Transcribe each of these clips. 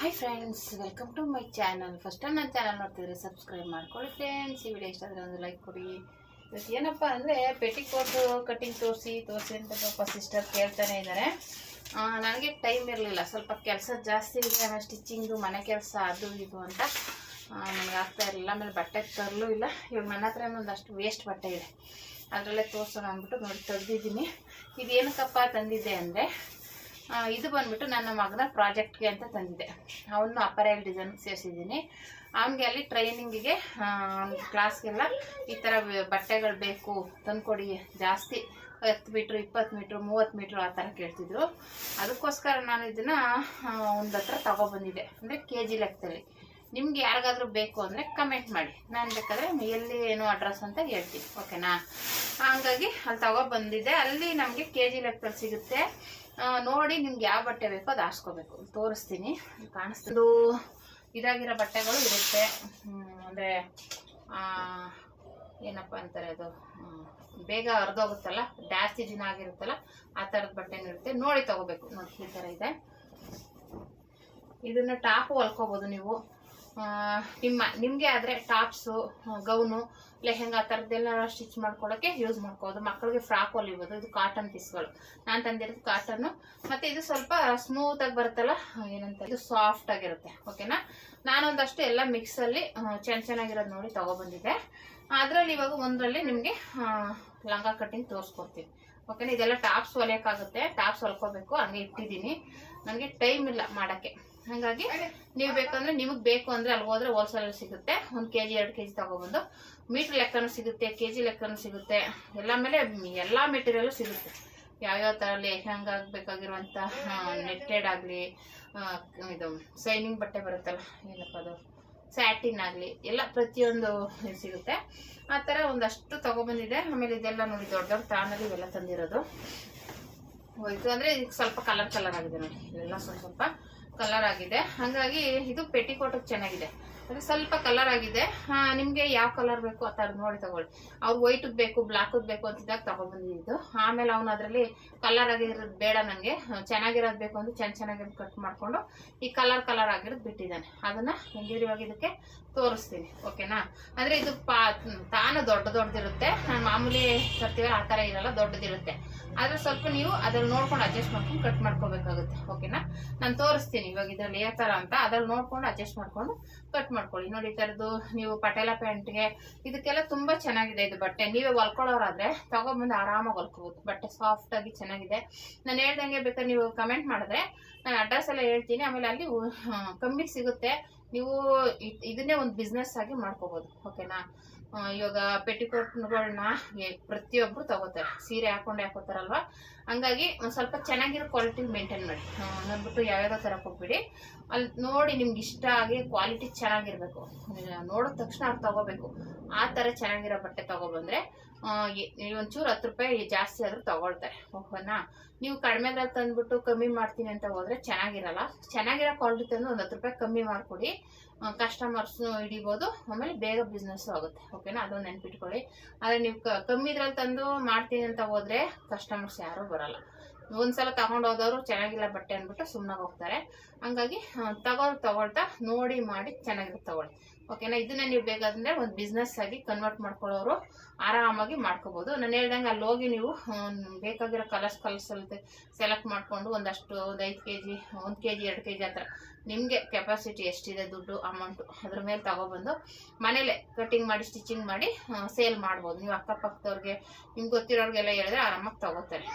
Hi friends welcome to my channel first time ನನ್ನ channel ನೋಡ್ತಿದ್ರೆ subscribe ಮಾಡ್ಕೊಳ್ಳಿ friends ಈ ವಿಡಿಯೋ ಇಷ್ಟ ಆದರೆ ಒಂದು ಲೈಕ್ ಕೊಡಿ. ಇವತ್ತು ಏನಪ್ಪ ಅಂದರೆ ಪೆಟಿಕೋಟು ಕಟಿಂಗ್ ತೋರಿಸಿ ತೋರಿಸಿ ಅಂತ ಪಾಪ ಸಿಸ್ಟರ್ ಕೇಳ್ತಾನೆ ಇದ್ದಾರೆ ನನಗೆ ಟೈಮ್ ಇರಲಿಲ್ಲ. ಸ್ವಲ್ಪ ಕೆಲಸ ಜಾಸ್ತಿ ಇದೆ ಸ್ಟಿಚಿಂಗು ಮನೆ ಕೆಲಸ, ಅದು ಇದು ಅಂತ. ನನಗೆ ಆಗ್ತಾ ಇರಲಿಲ್ಲ. ಆಮೇಲೆ ಬಟ್ಟೆ ತರಲು ಇಲ್ಲ. ಇವಾಗ ನನ್ನ ಹತ್ರ ಒಂದಷ್ಟು ವೇಸ್ಟ್ ಬಟ್ಟೆ ಇದೆ. ಅದರಲ್ಲೇ ತೋರಿಸೋಣ ಅಂದ್ಬಿಟ್ಟು ನೋಡಿ ತೆಗ್ದಿದ್ದೀನಿ ಇದು ಏನಕ್ಕಪ್ಪ ತಂದಿದ್ದೆ ಅಂದರೆ ಇದು ಬಂದ್ಬಿಟ್ಟು ನನ್ನ ಮಗನ ಪ್ರಾಜೆಕ್ಟ್ಗೆ ಅಂತ ತಂದಿದ್ದೆ ಅವನು ಅಪರೇಲ್ ಡಿಸೈನ್ ಸೇರಿಸಿದ್ದೀನಿ. ಅವನಿಗೆ ಅಲ್ಲಿ ಟ್ರೈನಿಂಗಿಗೆ ಕ್ಲಾಸ್ಗೆಲ್ಲ ಈ ಥರ ಬಟ್ಟೆಗಳು ಬೇಕು, ತಂದುಕೊಡಿ, ಜಾಸ್ತಿ ಹತ್ತು ಮೀಟ್ರ್, ಇಪ್ಪತ್ತು ಮೀಟ್ರ್, ಮೂವತ್ತು ಮೀಟ್ರ್ ಆ ಥರ ಕೇಳ್ತಿದ್ರು. ಅದಕ್ಕೋಸ್ಕರ ನಾನು ಇದನ್ನು ಒಂದು ಹತ್ರ ತೊಗೊಬಂದಿದ್ದೆ. ಅಂದರೆ ಕೆ ಜಿ ಲೆಕ್ಕದಲ್ಲಿ. ನಿಮ್ಗೆ ಯಾರಿಗಾದ್ರೂ ಬೇಕು ಅಂದರೆ ಕಮೆಂಟ್ ಮಾಡಿ. ನಾನು ಬೇಕಾದರೆ ಎಲ್ಲಿ ಏನು ಅಡ್ರೆಸ್ ಅಂತ ಹೇಳ್ತೀನಿ. ಓಕೆನಾ? ಹಂಗಾಗಿ ಅಲ್ಲಿ ತಗೊಬಂದಿದ್ದೆ. ಅಲ್ಲಿ ನಮಗೆ ಕೆ ಜಿ ಲೆಕ್ಕದಲ್ಲಿ ಸಿಗುತ್ತೆ. ನೋಡಿ ನಿಮ್ಗೆ ಯಾವ ಬಟ್ಟೆ ಬೇಕೋ ಅದು ಹಾಸ್ಕೋಬೇಕು ತೋರಿಸ್ತೀನಿ. ಕಾಣಿಸ್ತು ಇದಾಗಿರೋ ಬಟ್ಟೆಗಳು ಇರುತ್ತೆ. ಅಂದರೆ ಏನಪ್ಪ ಅಂತಾರೆ ಅದು? ಬೇಗ ಹರಿದೋಗುತ್ತಲ್ಲ? ಜಾಸ್ತಿ ದಿನ ಆಗಿರುತ್ತಲ್ಲ, ಆ ಥರದ ಬಟ್ಟೆನೂ ಇರುತ್ತೆ. ನೋಡಿ ತಗೋಬೇಕು. ನೋಡಿ, ಈ ಥರ ಇದೆ. ಇದನ್ನು ಟಾಪು ಹೊಲ್ಕೋಬೋದು ನೀವು. ನಿಮ್ಮ, ನಿಮಗೆ ಆದರೆ ಟಾಪ್ಸು ಗೌನು ಲೆಹೆಂಗಾ ಆ ಥರದ್ದೆಲ್ಲ ಸ್ಟಿಚ್ ಮಾಡ್ಕೊಳ್ಳೋಕ್ಕೆ ಯೂಸ್ ಮಾಡ್ಕೋಬೋದು ಮಕ್ಕಳಿಗೆ ಫ್ರಾಕ್ ಹೊಲಿಬೋದು ಇದು ಕಾಟನ್ ಪೀಸ್ಗಳು ನಾನು ತಂದಿರೋದು ಕಾಟನ್ನು ಮತ್ತು ಇದು ಸ್ವಲ್ಪ ಸ್ಮೂತಾಗಿ ಬರುತ್ತಲ್ಲ ಏನಂತ, ಇದು ಸಾಫ್ಟ್ ಆಗಿರುತ್ತೆ ಓಕೆನಾ ನಾನೊಂದಷ್ಟು ಎಲ್ಲ ಮಿಕ್ಸಲ್ಲಿ ಚೆನ್ನ ಚೆನ್ನಾಗಿರೋದು ನೋಡಿ ತೊಗೊಬಂದಿದ್ದೆ. ಅದರಲ್ಲಿ ಇವಾಗ ಒಂದರಲ್ಲಿ ನಿಮಗೆ ಲಂಗ ಕಟ್ಟಿಂಗ್ ತೋರಿಸ್ಕೊಡ್ತೀನಿ ಓಕೆನಾ ಇದೆಲ್ಲ ಟಾಪ್ಸ್ ಹೊಲಿಯೋಕ್ಕಾಗುತ್ತೆ, ಟಾಪ್ಸ್ ಹೊಲ್ಕೋಬೇಕು, ಹಂಗೆ ಇಟ್ಟಿದ್ದೀನಿ. ನನಗೆ ಟೈಮ್ ಇಲ್ಲ ಮಾಡೋಕ್ಕೆ. ಹಾಗಾಗಿ ನೀವು ಬೇಕಂದ್ರೆ ನಿಮಗೆ ಬೇಕು ಅಂದ್ರೆ ಅಲ್ಲಿ ಹೋದ್ರೆ ಹೋಲ್ಸೇಲ್ ಸಿಗುತ್ತೆ. ಒಂದು ಕೆ ಜಿ ಎರಡು ಕೆ ಜಿ ತಗೊಬಂದು. ಮೀಟ್ರ್ ಲೆಕ್ಕನೂ ಸಿಗುತ್ತೆ ಕೆ ಜಿ ಲೆಕ್ಕನೂ ಸಿಗುತ್ತೆ. ಎಲ್ಲ ಮೇಲೆ ಎಲ್ಲ ಮೆಟೀರಿಯಲ್ ಸಿಗುತ್ತೆ. ಯಾವ್ಯಾವ ಥರ ಲೆಹಂಗ ಬೇಕಾಗಿರುವಂಥ ನೆಟ್ಟೆಡ್ ಆಗಲಿ ಇದು ಸೈನಿಂಗ್ ಬಟ್ಟೆ ಬರುತ್ತಲ್ಲ ಏನಪ್ಪ ಅದು ಸ್ಯಾಟಿನ್ ಆಗಲಿ ಎಲ್ಲ ಪ್ರತಿಯೊಂದು ಸಿಗುತ್ತೆ. ಆ ಥರ ಒಂದಷ್ಟು ತಗೊಬಂದಿದೆ. ಆಮೇಲೆ ಇದೆಲ್ಲ ನೋಡಿ ದೊಡ್ಡ ದೊಡ್ಡ ತಾಣಲ್ಲಿ ಇವೆಲ್ಲ ತಂದಿರೋದು. ಹೋಯ್ತು ಅಂದರೆ ಇದಕ್ಕೆ ಸ್ವಲ್ಪ ಕಲರ್ ಕಲರ್ ಆಗಿದೆ ನೋಡಿ. ಇವೆಲ್ಲ ಸ್ವಲ್ಪ ಸ್ವಲ್ಪ ಕಲರ್ ಆಗಿದೆ. ಹಾಗಾಗಿ ಇದು ಪೆಟಿಕೋಟಿಗೆ ಚೆನ್ನಾಗಿದೆ. ಅದು ಸ್ವಲ್ಪ ಕಲರ್ ಆಗಿದೆ. ನಿಮಗೆ ಯಾವ ಕಲರ್ ಬೇಕು ಆ ಥರದ್ದು ನೋಡಿ ತಗೊಳ್ಳಿ. ಅವ್ರು ವೈಟದ್ ಬೇಕು ಬ್ಲಾಕದ್ ಬೇಕು ಅಂತಿದ್ದಾಗ ತಗೊಬಂದಿದ್ದು ಆಮೇಲೆ ಅವನು ಅದರಲ್ಲಿ ಕಲರ್ ಆಗಿರೋದು ಬೇಡ ನನಗೆ ಚೆನ್ನಾಗಿರೋದು ಬೇಕು ಅಂದ್ರೆ ಚೆನ್ನ ಚೆನ್ನಾಗಿರೋದು ಕಟ್ ಮಾಡಿಕೊಂಡು ಈ ಕಲರ್ ಕಲರ್ ಆಗಿರೋದು ಬಿಟ್ಟಿದ್ದಾನೆ. ಅದನ್ನ ಹೆಂಗಿರುವಾಗ ಇದಕ್ಕೆ ತೋರಿಸ್ತೀನಿ. ಓಕೆನಾ ಅಂದರೆ ಇದು ಪಾ, ತಾನು ದೊಡ್ಡ ದೊಡ್ಡದಿರುತ್ತೆ. ನಾನು ಮಾಮೂಲಿ ತರ್ತೀವಲ್ಲ, ಆ ಥರ ಇರಲ್ಲ, ದೊಡ್ಡದಿರುತ್ತೆ. ಆದ್ರೆ ಸ್ವಲ್ಪ ನೀವು ಅದ್ರಲ್ಲಿ ನೋಡ್ಕೊಂಡು ಅಡ್ಜಸ್ಟ್ ಮಾಡ್ಕೊಂಡು ಕಟ್ ಮಾಡ್ಕೋಬೇಕಾಗುತ್ತೆ. ಓಕೆನಾ ನಾನು ತೋರಿಸ್ತೀನಿ ಇವಾಗ ಇದ್ರಲ್ಲಿ ಯಾವ ಥರ ಅಂತ. ಅದ್ರಲ್ಲಿ ನೋಡ್ಕೊಂಡು ಅಡ್ಜಸ್ಟ್ ಮಾಡ್ಕೊಂಡು ಕಟ್ ಮಾಡ್ಕೊಳ್ಳಿ. ನೋಡಿ, ಈ ಥರದ್ದು ನೀವು ಪಟೇಲ ಪ್ಯಾಂಟ್ಗೆ ಇದಕ್ಕೆಲ್ಲ ತುಂಬಾ ಚೆನ್ನಾಗಿದೆ ಇದು ಬಟ್ಟೆ. ನೀವೇ ಹೊಲ್ಕೊಳ್ಳೋರಾದ್ರೆ ತಗೊಂಬಂದು ಆರಾಮಾಗಿ ಹೊಲ್ಕೋಬೋದು. ಬಟ್ಟೆ ಸಾಫ್ಟ್ ಆಗಿ ಚೆನ್ನಾಗಿದೆ. ನಾನು ಹೇಳ್ದಂಗೆ ಬೇಕಾದ್ರೆ ನೀವು ಕಮೆಂಟ್ ಮಾಡಿದ್ರೆ ನಾನು ಅಡ್ರೆಸ್ ಎಲ್ಲ ಹೇಳ್ತೀನಿ. ಆಮೇಲೆ ಅಲ್ಲಿ ಕಮ್ಮಿಗೆ ಸಿಗುತ್ತೆ. ನೀವು ಇದನ್ನೇ ಒಂದು ಬಿಸ್ನೆಸ್ ಆಗಿ ಮಾಡ್ಕೋಬೋದು. ಓಕೆನಾ ಇವಾಗ ಪೆಟಿಕೋಟ್ಗಳನ್ನ ಪ್ರತಿಯೊಬ್ರು ತಗೋತಾರೆ. ಸೀರೆ ಹಾಕೊಂಡು ಹಾಕೋತಾರಲ್ವಾ? ಹಂಗಾಗಿ ಒಂದು ಸ್ವಲ್ಪ ಚೆನ್ನಾಗಿರೋ ಕ್ವಾಲಿಟಿ ಮೇಂಟೈನ್ ಮಾಡಿ. ಅಂದ್ಬಿಟ್ಟು ಯಾವ್ಯಾವ ಥರ ಕೊಟ್ಬಿಡಿ. ಅಲ್ಲಿ ನೋಡಿ ನಿಮ್ಗೆ ಇಷ್ಟ ಆಗಿ ಕ್ವಾಲಿಟಿ ಚೆನ್ನಾಗಿರ್ಬೇಕು. ನೋಡಿದ ತಕ್ಷಣ ಅವ್ರು ತಗೋಬೇಕು. ಆ ಥರ ಚೆನ್ನಾಗಿರೋ ಬಟ್ಟೆ ತೊಗೊಬಂದ್ರೆ ಒಂಚೂರು ಹತ್ತು ರೂಪಾಯಿ ಜಾಸ್ತಿ ಆದರೂ ತಗೊಳ್ತಾರೆ. ಓಕೆನಾ ನೀವು ಕಡಿಮೆದ್ರಲ್ಲಿ ತಂದ್ಬಿಟ್ಟು ಕಮ್ಮಿ ಮಾಡ್ತೀನಿ ಅಂತ ಹೋದ್ರೆ ಚೆನ್ನಾಗಿರಲ್ಲ. ಚೆನ್ನಾಗಿರೋ ಕ್ವಾಲಿಟಿ ತಂದು ಒಂದು ಹತ್ತು ರೂಪಾಯಿ ಕಮ್ಮಿ ಮಾಡಿಕೊಡಿ. ಕಸ್ಟಮರ್ಸ್ನು ಹಿಡಿಬೋದು. ಆಮೇಲೆ ಬೇಗ ಬಿಸ್ನೆಸ್ಸು ಆಗುತ್ತೆ. ಓಕೆನಾ ಅದೊಂದು ನೆನ್ಪಿಟ್ಕೊಳ್ಳಿ. ಆದರೆ ನೀವು ಕಮ್ಮಿ ಇದ್ರಲ್ಲಿ ತಂದು ಮಾಡ್ತೀನಿ ಅಂತ ಹೋದ್ರೆ ಕಸ್ಟಮರ್ಸ್ ಯಾರೂ ಬರಲ್ಲ. ಒಂದ್ಸಲ ತಗೊಂಡು ಹೋದವರು ಚೆನ್ನಾಗಿಲ್ಲ ಬಟ್ಟೆ ಅಂದ್ಬಿಟ್ಟು ಸುಮ್ಮನೆ ಹೋಗ್ತಾರೆ. ಹಂಗಾಗಿ ತಗೊಂಡು ತಗೊಳ್ತಾ ನೋಡಿ ಮಾಡಿ ಚೆನ್ನಾಗಿರುತ್ತೆ ತಗೊಳ್ಳಿ. ಓಕೆನಾ ಇದನ್ನ ನೀವು ಬೇಕಾದ್ರೆ ಒಂದು ಬಿಸ್ನೆಸ್ ಆಗಿ ಕನ್ವರ್ಟ್ ಮಾಡ್ಕೊಳ್ಳೋರು ಆರಾಮಾಗಿ ಮಾಡ್ಕೋಬಹುದು ನಾನು ಹೇಳ್ದಂಗೆ ಅಲ್ಲಿ ಹೋಗಿ ನೀವು ಬೇಕಾಗಿರೋ ಕಲರ್ಸ್ ಕಲರ್ಸ್ ಸೆಲೆಕ್ಟ್ ಮಾಡಿಕೊಂಡು ಒಂದಷ್ಟು ಒಂದು ಐದು ಕೆ ಜಿ ಒಂದು ಕೆ ಜಿ ಎರಡು ಕೆ ಜಿ ಆ ನಿಮಗೆ ಕೆಪಾಸಿಟಿ ಎಷ್ಟಿದೆ ದುಡ್ಡು ಅಮೌಂಟು ಅದ್ರ ಮೇಲೆ ತಗೊಬಂದು ಮನೇಲೇ ಕಟ್ಟಿಂಗ್ ಮಾಡಿ ಸ್ಟಿಚಿಂಗ್ ಮಾಡಿ ಸೇಲ್ ಮಾಡ್ಬೋದು. ನೀವು ಅಕ್ಕಪಕ್ಕದವ್ರಿಗೆ, ನಿಮ್ಗೆ ಗೊತ್ತಿರೋರಿಗೆಲ್ಲ ಹೇಳಿದ್ರೆ ಆರಾಮಾಗಿ ತಗೋತಾರೆ.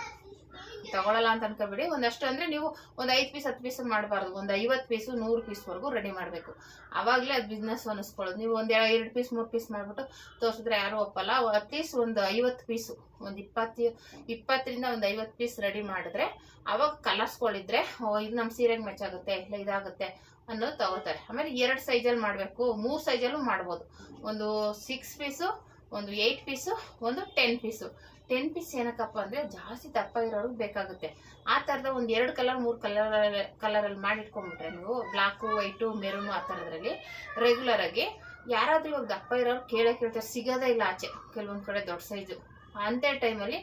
ತಗೊಳಲ್ಲ ಅಂತ ಅನ್ಕೋಬೇಡಿ. ಒಂದಷ್ಟು ಅಂದ್ರೆ ನೀವು ಒಂದು ಐದು ಪೀಸ್ ಹತ್ತು ಪೀಸ್ ಮಾಡಬಾರ್ದು. ಒಂದು ಐವತ್ತು ಪೀಸು ನೂರು ಪೀಸ್ವರೆಗೂ ರೆಡಿ ಮಾಡಬೇಕು. ಆವಾಗಲೇ ಅದು ಬಿಸ್ನೆಸ್ ಅನಿಸ್ಕೊಳ್ಳೋದು ನೀವು ಒಂದು ಎರಡು ಪೀಸ್ ಮೂರು ಪೀಸ್ ಮಾಡಿಬಿಟ್ಟು ತೋರ್ಸಿದ್ರೆ ಯಾರು ಒಪ್ಪಲ್ಲ. ಅಟ್ಲೀಸ್ಟ್ ಒಂದು ಐವತ್ತು ಪೀಸು ಒಂದು ಇಪ್ಪತ್ತು, ಇಪ್ಪತ್ತರಿಂದ ಒಂದು ಐವತ್ತು ಪೀಸ್ ರೆಡಿ ಮಾಡಿದ್ರೆ ಅವಾಗ ಕಲರ್ಸ್ಗಳಿದ್ರೆ ಇದು ನಮ್ಮ ಸೀರೆಗೆ ಮ್ಯಾಚ್ ಆಗುತ್ತೆ, ಇಲ್ಲ ಇದಾಗುತ್ತೆ ಅನ್ನೋದು ತಗೋತಾರೆ. ಆಮೇಲೆ ಎರಡು ಸೈಜಲ್ಲಿ ಮಾಡಬೇಕು. ಮೂರು ಸೈಜಲ್ಲೂ ಮಾಡ್ಬೋದು. ಒಂದು ಸಿಕ್ಸ್ ಪೀಸು ಒಂದು ಏಯ್ಟ್ ಪೀಸು ಒಂದು ಟೆನ್ ಪೀಸು ಟೆನ್ ಪೀಸ್ ಏನಕ್ಕಪ್ಪ ಅಂದರೆ ಜಾಸ್ತಿ ದಪ್ಪ ಇರೋರಿಗೆ ಬೇಕಾಗುತ್ತೆ. ಆ ಥರದ ಒಂದು ಎರಡು ಕಲರ್, ಮೂರು ಕಲರ್, ಕಲರಲ್ಲಿ ಮಾಡಿಟ್ಕೊಂಡ್ಬಿಟ್ರೆ ನೀವು ಬ್ಲಾಕು, ವೈಟು, ಮೆರೂನು ಆ ಥರದ್ರಲ್ಲಿ ರೆಗ್ಯುಲರ್ ಆಗಿ ಯಾರಾದ್ರೂ ಇವಾಗ ದಪ್ಪ ಇರೋರು ಕೇಳೇ ಕೇಳ್ತಾರೆ. ಸಿಗೋದೇ ಇಲ್ಲ ಆಚೆ. ಕೆಲವೊಂದು ಕಡೆ ದೊಡ್ಡ ಸೈಜು ಅಂಥ ಟೈಮಲ್ಲಿ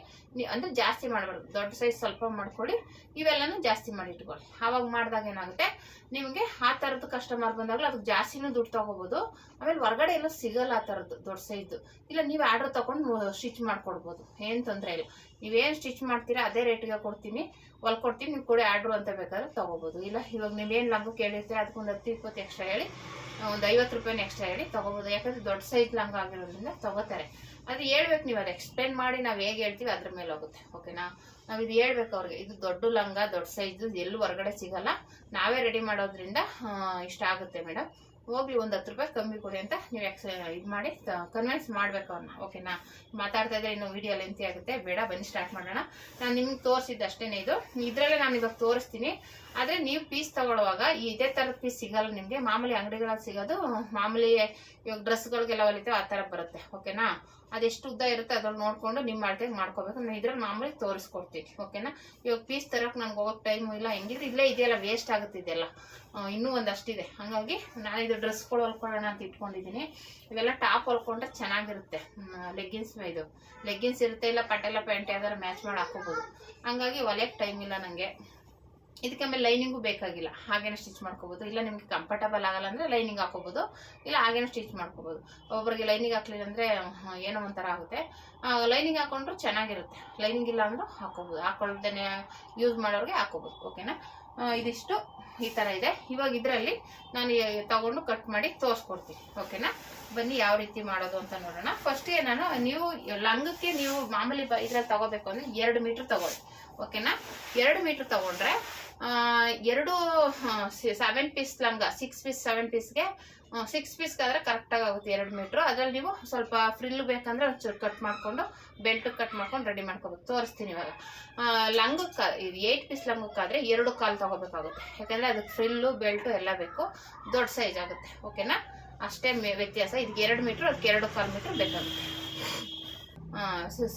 ಅಂದರೆ ಜಾಸ್ತಿ ಮಾಡಬಾರ್ದು. ದೊಡ್ಡ ಸೈಜ್ ಸ್ವಲ್ಪ ಮಾಡ್ಕೊಳ್ಳಿ. ಇವೆಲ್ಲನೂ ಜಾಸ್ತಿ ಮಾಡಿ ಇಟ್ಕೊಳ್ಳಿ. ಆವಾಗ ಮಾಡಿದಾಗ ಏನಾಗುತ್ತೆ? ನಿಮಗೆ ಆ ಥರದ್ದು ಕಸ್ಟಮರ್ ಬಂದಾಗಲೂ ಅದಕ್ಕೆ ಜಾಸ್ತಿನೂ ದುಡ್ಡು ತಗೋಬೋದು. ಆಮೇಲೆ ಹೊರಗಡೆ ಎಲ್ಲ ಸಿಗಲ್ಲ ಆ ಥರದ್ದು ದೊಡ್ಡ ಸೈಜು ಇಲ್ಲ, ನೀವು ಆರ್ಡ್ರ್ ತೊಗೊಂಡು ಸ್ಟಿಚ್ ಮಾಡ್ಕೊಡ್ಬೋದು. ಏನು ತೊಂದರೆ ಇಲ್ಲ. ನೀವೇನು ಸ್ಟಿಚ್ ಮಾಡ್ತೀರಾ, ಅದೇ ರೇಟಿಗೆ ಕೊಡ್ತೀನಿ. ಹೊಲ್ಕೊಡ್ತೀನಿ ನೀವು ಕೊಡಿ ಆರ್ಡ್ರು ಅಂತ ಬೇಕಾದ್ರೆ ತೊಗೋಬೋದು. ಇಲ್ಲ, ಇವಾಗ ನೀವೇನು ಲಂಗ ಕೇಳಿರ್ತೀರ, ಅದಕ್ಕೊಂದು ಹತ್ತು, ಇಪ್ಪತ್ತು ಎಕ್ಸ್ಟ್ರಾ ಹೇಳಿ, ಒಂದು ಐವತ್ತು ರೂಪಾಯಿನ ಎಕ್ಸ್ಟ್ರಾ ಹೇಳಿ ತೊಗೋಬೋದು. ಯಾಕಂದ್ರೆ ದೊಡ್ಡ ಸೈಜ್ ಲಂಗ ಆಗಿರೋದ್ರಿಂದ ತೊಗೋತಾರೆ. ಅದು ಹೇಳ್ಬೇಕು ನೀವು, ಅದು ಎಕ್ಸ್ಪ್ಲೇನ್ ಮಾಡಿ ನಾವು ಹೇಗೆ ಹೇಳ್ತೀವಿ ಅದ್ರ ಮೇಲೆ ಹೋಗುತ್ತೆ ಓಕೆನಾ ನಾವು ಇದು ಹೇಳ್ಬೇಕು ಅವ್ರಿಗೆ, ಇದು ದೊಡ್ಡ ಲಂಗ, ದೊಡ್ಡ ಸೈಜು ಎಲ್ಲಿ ಹೊರಗಡೆ ಸಿಗಲ್ಲ. ನಾವೇ ರೆಡಿ ಮಾಡೋದ್ರಿಂದ ಇಷ್ಟ ಆಗುತ್ತೆ ಮೇಡಮ್ ಹೋಗ್ಲಿ, ಒಂದು ಹತ್ತು ರೂಪಾಯಿ ಕಮ್ಮಿ ಕೊಡಿ ಅಂತ ನೀವು ಎಕ್ಸ್ ಇದು ಮಾಡಿ ಕನ್ವಿನ್ಸ್ ಮಾಡ್ಬೇಕು ಅವ್ರನ್ನ ಓಕೆನಾ ಮಾತಾಡ್ತಾ ಇದ್ರೆ ಇನ್ನು ವಿಡಿಯೋ ಲೆಂತಿ ಆಗುತ್ತೆ, ಬೇಡ, ಬನ್ನಿ ಸ್ಟಾರ್ಟ್ ಮಾಡೋಣ. ನಾನು ನಿಮ್ಗೆ ತೋರಿಸಿದ್ದು ಅಷ್ಟೇ ಇದು. ಇದರಲ್ಲೇ ನಾನು ಇವಾಗ ತೋರಿಸ್ತೀನಿ. ಆದರೆ ನೀವು ಪೀಸ್ ತಗೊಳ್ಳುವಾಗ ಇದೇ ಥರದ ಪೀಸ್ ಸಿಗಲ್ಲ ನಿಮಗೆ. ಮಾಮೂಲಿ ಅಂಗಡಿಗಳಲ್ಲಿ ಸಿಗೋದು ಮಾಮೂಲಿ ಇವಾಗ ಡ್ರೆಸ್ಗಳಿಗೆಲ್ಲ ಹೊಲಿತೇವೆ ಆ ಥರ ಬರುತ್ತೆ. ಓಕೆನಾ? ಅದೆಷ್ಟು ಉದ್ದ ಇರುತ್ತೆ ಅದ್ರಲ್ಲಿ ನೋಡ್ಕೊಂಡು ನಿಮ್ಮ ಅಳತೆಗೆ ಮಾಡ್ಕೋಬೇಕು. ನಾನು ಇದ್ರಲ್ಲಿ ಮಾಮೂಲಿ ತೋರಿಸ್ಕೊಡ್ತೀನಿ ಓಕೆನಾ? ಇವಾಗ ಪೀಸ್ ತರಕ್ಕೆ ನಂಗೆ ಹೋಗೋಕೆ ಟೈಮು ಇಲ್ಲ ಹೆಂಗಿದ್ರೆ ಇಲ್ಲೇ ಇದೆಯಲ್ಲ ವೇಸ್ಟ್ ಆಗುತ್ತೆ ಇದೆಲ್ಲ. ಇನ್ನೂ ಒಂದಷ್ಟಿದೆ. ಹಾಗಾಗಿ ನಾನು ಇದು ಡ್ರೆಸ್ಗಳು ಹೊಲ್ಕೊಳ್ಳೋಣ ಅಂತ ಇಟ್ಕೊಂಡಿದ್ದೀನಿ. ಇವೆಲ್ಲ ಟಾಪ್ ಹೊಲ್ಕೊಂಡ್ರೆ ಚೆನ್ನಾಗಿರುತ್ತೆ. ಲೆಗ್ಗಿನ್ಸ್ ಇದು. ಲೆಗ್ಗಿನ್ಸ್ ಇರುತ್ತೆ ಇಲ್ಲ ಪಟೆಲ್ಲ ಪ್ಯಾಂಟ್ ಯಾವ್ದಾರು ಮ್ಯಾಚ್ ಮಾಡಿ ಹಾಕೋಬೋದು ಹಂಗಾಗಿ ಹೊಲಿಯೋಕ್ಕೆ ಟೈಮ್ ಇಲ್ಲ ನನಗೆ ಇದಕ್ಕೆ ಆಮೇಲೆ ಲೈನಿಂಗು ಬೇಕಾಗಿಲ್ಲ. ಹಾಗೇನೆ ಸ್ಟಿಚ್ ಮಾಡ್ಕೋಬೋದು. ಇಲ್ಲ ನಿಮ್ಗೆ ಕಂಫರ್ಟಬಲ್ ಆಗಲ್ಲ ಅಂದರೆ ಲೈನಿಂಗ್ ಹಾಕೋಬೋದು. ಇಲ್ಲ ಹಾಗೇನೆ ಸ್ಟಿಚ್ ಮಾಡ್ಕೋಬೋದು. ಒಬ್ಬರಿಗೆ ಲೈನಿಂಗ್ ಹಾಕ್ಲಿಲ್ಲ ಅಂದರೆ ಏನೋ ಒಂಥರ ಆಗುತ್ತೆ. ಲೈನಿಂಗ್ ಹಾಕೊಂಡ್ರು ಚೆನ್ನಾಗಿರುತ್ತೆ. ಲೈನಿಂಗ್ ಇಲ್ಲ ಅಂದರೂ ಹಾಕೋಬೋದು. ಹಾಕೊಳ್ದೇನೆ ಯೂಸ್ ಮಾಡೋರಿಗೆ ಹಾಕೋಬೋದು. ಓಕೆನಾ ಇದಿಷ್ಟು ಈ ಥರ ಇದೆ. ಇವಾಗ ಇದರಲ್ಲಿ ನಾನು ತಗೊಂಡು ಕಟ್ ಮಾಡಿ ತೋರಿಸ್ಕೊಡ್ತೀನಿ. ಓಕೆನಾ ಬನ್ನಿ, ಯಾವ ರೀತಿ ಮಾಡೋದು ಅಂತ ನೋಡೋಣ. ಫಸ್ಟ್ ನಾನು ನೀವು ಲಂಗಕ್ಕೆ ನೀವು ಮಾಮೂಲಿ ಇದ್ರಲ್ಲಿ ತಗೋಬೇಕು ಅಂದರೆ ಎರಡು ಮೀಟ್ರ್ ತಗೊಳ್ಳಿ. ಓಕೆನಾ ಎರಡು ಮೀಟ್ರ್ ತಗೊಂಡ್ರೆ ಎರಡು ಸೆವೆನ್ ಪೀಸ್ ಲಂಗ ಸಿಕ್ಸ್ ಪೀಸ್ ಸೆವೆನ್ ಪೀಸ್ಗೆ ಸಿಕ್ಸ್ ಪೀಸ್ಗಾದ್ರೆ ಕರೆಕ್ಟಾಗಿ ಆಗುತ್ತೆ ಎರಡು ಮೀಟ್ರು ಅದ್ರಲ್ಲಿ ನೀವು ಸ್ವಲ್ಪ ಫ್ರಿಲ್ ಬೇಕಂದ್ರೆ ಒಂಚೂರು ಕಟ್ ಮಾಡಿಕೊಂಡು ಬೆಲ್ಟ್ ಕಟ್ ಮಾಡ್ಕೊಂಡು ರೆಡಿ ಮಾಡ್ಕೋಬೇಕು. ತೋರಿಸ್ತೀನಿ ಇವಾಗ. ಲಂಗಕ್ಕೆ ಏಯ್ಟ್ ಪೀಸ್ ಲಂಗಕ್ಕಾದರೆ ಎರಡು ಕಾಲು ತಗೋಬೇಕಾಗುತ್ತೆ. ಯಾಕಂದರೆ ಅದಕ್ಕೆ ಫ್ರಿಲ್ಲು ಬೆಲ್ಟು ಎಲ್ಲ ಬೇಕು. ದೊಡ್ಡ ಸೈಜ್ ಆಗುತ್ತೆ. ಓಕೆನಾ ಅಷ್ಟೇ ವ್ಯತ್ಯಾಸ. ಇದಕ್ಕೆ ಎರಡು ಮೀಟ್ರ್, ಅದಕ್ಕೆ ಎರಡು ಕಾಲು ಮೀಟ್ರ್ ಬೇಕಾಗುತ್ತೆ.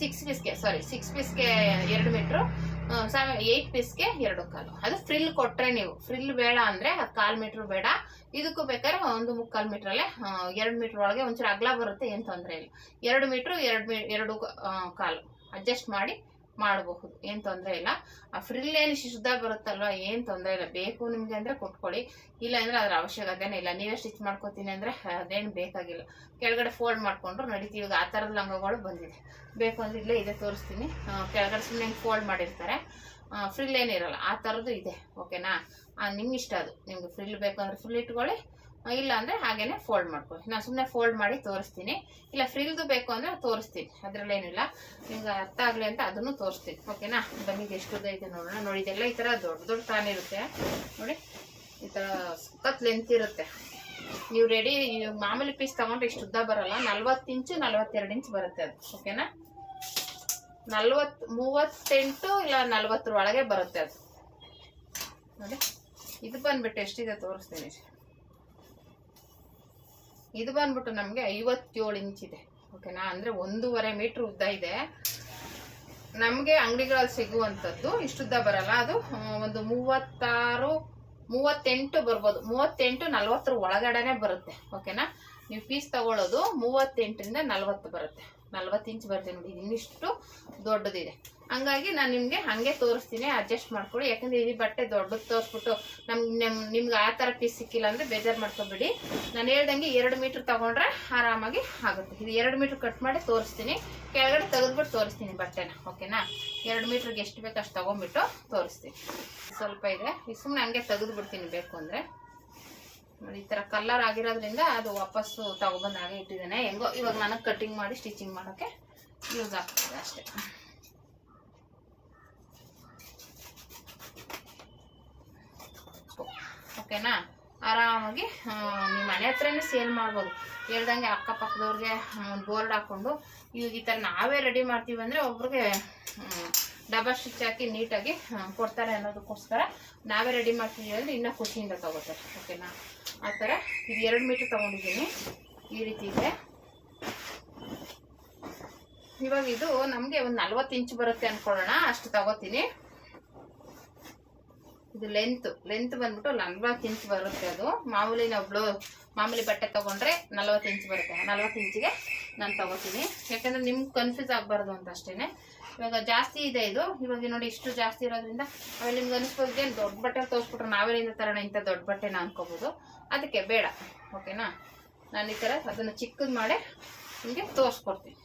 ಸಿಕ್ಸ್ ಪೀಸ್ಗೆ ಸಾರಿ ಸಿಕ್ಸ್ ಪೀಸ್ಗೆ ಎರಡು ಮೀಟ್ರು ಸೆವೆನ್ ಏಯ್ಟ್ ಪೀಸ್ಗೆ ಎರಡು ಕಾಲು. ಅದು ಫ್ರಿಲ್ ಕೊಟ್ಟರೆ ನೀವು. ಫ್ರಿಲ್ ಬೇಡ ಅಂದರೆ ಅದು ಕಾಲು ಮೀಟ್ರ್ ಬೇಡ. ಇದಕ್ಕೂ ಬೇಕಾದ್ರೆ ಒಂದು ಮುಕ್ಕಾಲು ಮೀಟ್ರಲ್ಲೇ ಎರಡು ಮೀಟ್ರ್ ಒಳಗೆ ಒಂಚೂರು ಅಗಲ ಬರುತ್ತೆ, ಏನು ತೊಂದರೆ ಇಲ್ಲ. ಎರಡು ಮೀಟ್ರು, ಎರಡು ಮೀ ಎರಡು ಕಾಲು. ಅಡ್ಜಸ್ಟ್ ಮಾಡಿ ಮಾಡಬಹುದು, ಏನು ತೊಂದರೆ ಇಲ್ಲ. ಆ ಫ್ರಿಲ್ ಏನು ಶುದ್ಧ ಬರುತ್ತಲ್ವ, ಏನು ತೊಂದರೆ ಇಲ್ಲ. ಬೇಕು ನಿಮ್ಗೆ ಅಂದ್ರೆ ಕೊಟ್ಕೊಳ್ಳಿ. ಇಲ್ಲ ಅಂದ್ರೆ ಅದ್ರ ಅವಶ್ಯಕತೆನೇ ಇಲ್ಲ. ನೀವೇ ಸ್ಟಿಚ್ ಮಾಡ್ಕೋತೀನಿ ಅಂದ್ರೆ ಅದೇನು ಬೇಕಾಗಿಲ್ಲ. ಕೆಳಗಡೆ ಫೋಲ್ಡ್ ಮಾಡ್ಕೊಂಡ್ರು ನಡೀತೀವಿ ಆ ಥರದ ಲಂಗಗಳು ಬಂದಿದೆ. ಬೇಕು ಅಂದ್ರೆ ಇಲ್ಲೇ ಇದೆ ತೋರಿಸ್ತೀನಿ. ಕೆಳಗಡೆ ಸುಮ್ಮನೆ ಫೋಲ್ಡ್ ಮಾಡಿರ್ತಾರೆ. ಫ್ರಿಲ್ ಏನಿರಲ್ಲ, ಆ ಥರದ್ದು ಇದೆ. ಓಕೆನಾ ನಿಮ್ಗೆ ಇಷ್ಟ ಅದು. ನಿಮ್ಗೆ ಫ್ರಿಲ್ ಬೇಕಂದ್ರೆ ಫ್ರಿಲ್ ಇಟ್ಕೊಳ್ಳಿ. ಇಲ್ಲ ಅಂದ್ರೆ ಹಾಗೇನೆ ಫೋಲ್ಡ್ ಮಾಡ್ಕೊಳ್ಳಿ ನಾನು ಸುಮ್ಮನೆ ಫೋಲ್ಡ್ ಮಾಡಿ ತೋರಿಸ್ತೀನಿ. ಇಲ್ಲ ಫ್ರಿಲ್ದು ಬೇಕು ಅಂದ್ರೆ ತೋರಿಸ್ತೀನಿ. ಅದ್ರಲ್ಲೇನಿಲ್ಲ ನಿಮ್ಗೆ ಅರ್ಥ ಆಗಲಿ ಅಂತ ಅದನ್ನು ತೋರಿಸ್ತೀನಿ. ಓಕೆನಾ ಬನ್ನಿ ಎಷ್ಟು ಇದೆ ನೋಡೋಣ. ನೋಡಿ, ಇದೆಲ್ಲ ಈ ಥರ ದೊಡ್ಡ ದೊಡ್ಡ ತಾನಿರುತ್ತೆ ನೋಡಿ, ಈ ಥರ ಸಖತ್ ಲೆಂತ್ ಇರುತ್ತೆ. ನೀವು ರೆಡಿ ಮಾಮೂಲಿ ಪೀಸ್ ತಗೊಂಡ್ರೆ ಇಷ್ಟು ಉದ್ದ ಬರಲ್ಲ. ನಲ್ವತ್ತು ಇಂಚು ನಲ್ವತ್ತೆರಡು ಇಂಚ್ ಬರುತ್ತೆ ಅದು. ಓಕೆನಾ ನಲ್ವತ್, ಮೂವತ್ತೆಂಟು ಇಲ್ಲ ನಲ್ವತ್ತರ ಒಳಗೆ ಬರುತ್ತೆ ಅದು. ನೋಡಿ, ಇದು ಬಂದ್ಬಿಟ್ಟು ಎಷ್ಟಿದೆ ತೋರಿಸ್ತೀನಿ. ಇದು ಬಂದ್ಬಿಟ್ಟು ನಮಗೆ ಐವತ್ತೇಳು ಇಂಚ್ ಇದೆ. ಓಕೆನಾ ಅಂದರೆ ಒಂದೂವರೆ ಮೀಟ್ರ್ ಉದ್ದ ಇದೆ. ನಮಗೆ ಅಂಗಡಿಗಳಲ್ಲಿ ಸಿಗುವಂಥದ್ದು ಇಷ್ಟುದ್ದ ಬರಲ್ಲ. ಅದು ಒಂದು ಮೂವತ್ತಾರು, ಮೂವತ್ತೆಂಟು ಬರ್ಬೋದು. ಮೂವತ್ತೆಂಟು, ನಲ್ವತ್ತರ ಒಳಗಡೆನೆ ಬರುತ್ತೆ. ಓಕೆನಾ ನೀವು ಪೀಸ್ ತಗೊಳ್ಳೋದು ಮೂವತ್ತೆಂಟರಿಂದ ನಲ್ವತ್ತು ಬರುತ್ತೆ. ನಲ್ವತ್ತು ಇಂಚ್ ಬರುತ್ತೆ ನೋಡಿ ಇನ್ನಿಷ್ಟು ದೊಡ್ಡದಿದೆ. ಹಂಗಾಗಿ ನಾನು ನಿಮಗೆ ಹಾಗೆ ತೋರಿಸ್ತೀನಿ ಅಡ್ಜಸ್ಟ್ ಮಾಡ್ಕೊಳ್ಳಿ. ಯಾಕಂದ್ರೆ ಈ ಬಟ್ಟೆ ದೊಡ್ಡದು ತೋರಿಸ್ಬಿಟ್ಟು ನಮ್ಗೆ ನಿಮ್, ನಿಮ್ಗೆ ಆ ಥರ ಪೀಸ್ ಸಿಕ್ಕಿಲ್ಲ ಅಂದರೆ ಬೇಜಾರು ಮಾಡ್ಕೊಬೇಡಿ. ನಾನು ಹೇಳ್ದಂಗೆ ಎರಡು ಮೀಟ್ರ್ ತೊಗೊಂಡ್ರೆ ಆರಾಮಾಗಿ ಆಗುತ್ತೆ. ಇದು ಎರಡು ಮೀಟ್ರ್ ಕಟ್ ಮಾಡಿ ತೋರಿಸ್ತೀನಿ. ಕೆಳಗಡೆ ತೆಗೆದ್ಬಿಟ್ಟು ತೋರಿಸ್ತೀನಿ ಬಟ್ಟೆನ, ಓಕೆನಾ? ಎರಡು ಮೀಟ್ರಿಗೆ ಎಷ್ಟು ಬೇಕು ಅಷ್ಟು ತಗೊಂಡ್ಬಿಟ್ಟು ತೋರಿಸ್ತೀನಿ. ಸ್ವಲ್ಪ ಇದೆ. ಸುಮ್ಮನೆ ಹಂಗೆ ತೆಗೆದು ಬಿಡ್ತೀನಿ ಬೇಕು ಅಂದರೆ. ನೋಡಿ, ಈ ಥರ ಕಲರ್ ಆಗಿರೋದ್ರಿಂದ ಅದು ವಾಪಸ್ಸು ತಗೊಬಂದು ಹಾಗೆ ಇಟ್ಟಿದ್ದೇನೆ. ಹೆಂಗೋ, ಇವಾಗ ನನಗೆ ಕಟ್ಟಿಂಗ್ ಮಾಡಿ ಸ್ಟಿಚಿಂಗ್ ಮಾಡೋಕ್ಕೆ ಯೂಸ್ ಆಗ್ತದೆ ಅಷ್ಟೇ. ಓಕೆನಾ ಆರಾಮಾಗಿ ನಿಮ್ಮ ಮನೆ ಹತ್ರನೇ ಸೇಲ್ ಮಾಡ್ಬೋದು. ಹೇಳ್ದಂಗೆ ಅಕ್ಕಪಕ್ಕದವ್ರಿಗೆ ಒಂದು ಬೋರ್ಡ್ ಹಾಕ್ಕೊಂಡು ಇವಾಗ ಈ ಥರ ನಾವೇ ರೆಡಿ ಮಾಡ್ತೀವಿ ಅಂದರೆ ಒಬ್ರಿಗೆ ಡಬಲ್ ಸ್ಟಿಚ್ ಹಾಕಿ ನೀಟಾಗಿ ಕೊಡ್ತಾರೆ ಅನ್ನೋದಕ್ಕೋಸ್ಕರ ನಾವೇ ರೆಡಿ ಮಾಡ್ತೀವಿ ಅಂದರೆ ಇನ್ನೂ ಖುಷಿಯಿಂದ ತಗೋತಾರೆ. ಓಕೆನಾ ಆ ಥರ ಇದು ಎರಡು ಮೀಟ್ರ್ ತೊಗೊಂಡಿದ್ದೀನಿ. ಈ ರೀತಿ ಇದೆ. ಇವಾಗ ಇದು ನಮಗೆ ಒಂದು ನಲ್ವತ್ತು ಇಂಚ್ ಬರುತ್ತೆ ಅನ್ಕೊಳ್ಳೋಣ. ಅಷ್ಟು ತಗೋತೀನಿ. ಇದು ಲೆಂತ್ ಲೆಂತ್ ಬಂದ್ಬಿಟ್ಟು ನಲ್ವತ್ತು ಇಂಚ್ ಬರುತ್ತೆ ಅದು. ಮಾಮೂಲಿ ನಾವು ಬ್ಲೌ ಮಾಮೂಲಿ ಬಟ್ಟೆ ತಗೊಂಡ್ರೆ ನಲ್ವತ್ತು ಇಂಚ್ ಬರುತ್ತೆ. ನಲ್ವತ್ತು ಇಂಚಿಗೆ ನಾನು ತಗೋತೀನಿ. ಯಾಕಂದ್ರೆ ನಿಮ್ಗೆ ಕನ್ಫ್ಯೂಸ್ ಆಗಬಾರ್ದು ಅಂತ ಅಷ್ಟೇನೆ. ಇವಾಗ ಜಾಸ್ತಿ ಇದೆ ಇದು. ಇವಾಗ ನೋಡಿ ಇಷ್ಟು ಜಾಸ್ತಿ ಇರೋದ್ರಿಂದ ಆಮೇಲೆ ನಿಮ್ಗೆ ಅನಿಸ್ಬೋದು ಏನು ದೊಡ್ಡ ಬಟ್ಟೆ ತೋರಿಸ್ಬಿಟ್ರೆ ನಾವೇನಿಂದ ತರೋಣ ಇಂಥ ದೊಡ್ಡ ಬಟ್ಟೆನ ಅನ್ಕೋಬೋದು. ಅದಕ್ಕೆ ಬೇಡ, ಓಕೆನಾ? ನಾನು ಈ ಥರ ಅದನ್ನು ಚಿಕ್ಕದು ಮಾಡಿ ನಿಮಗೆ ತೋರಿಸ್ಕೊಡ್ತೀನಿ.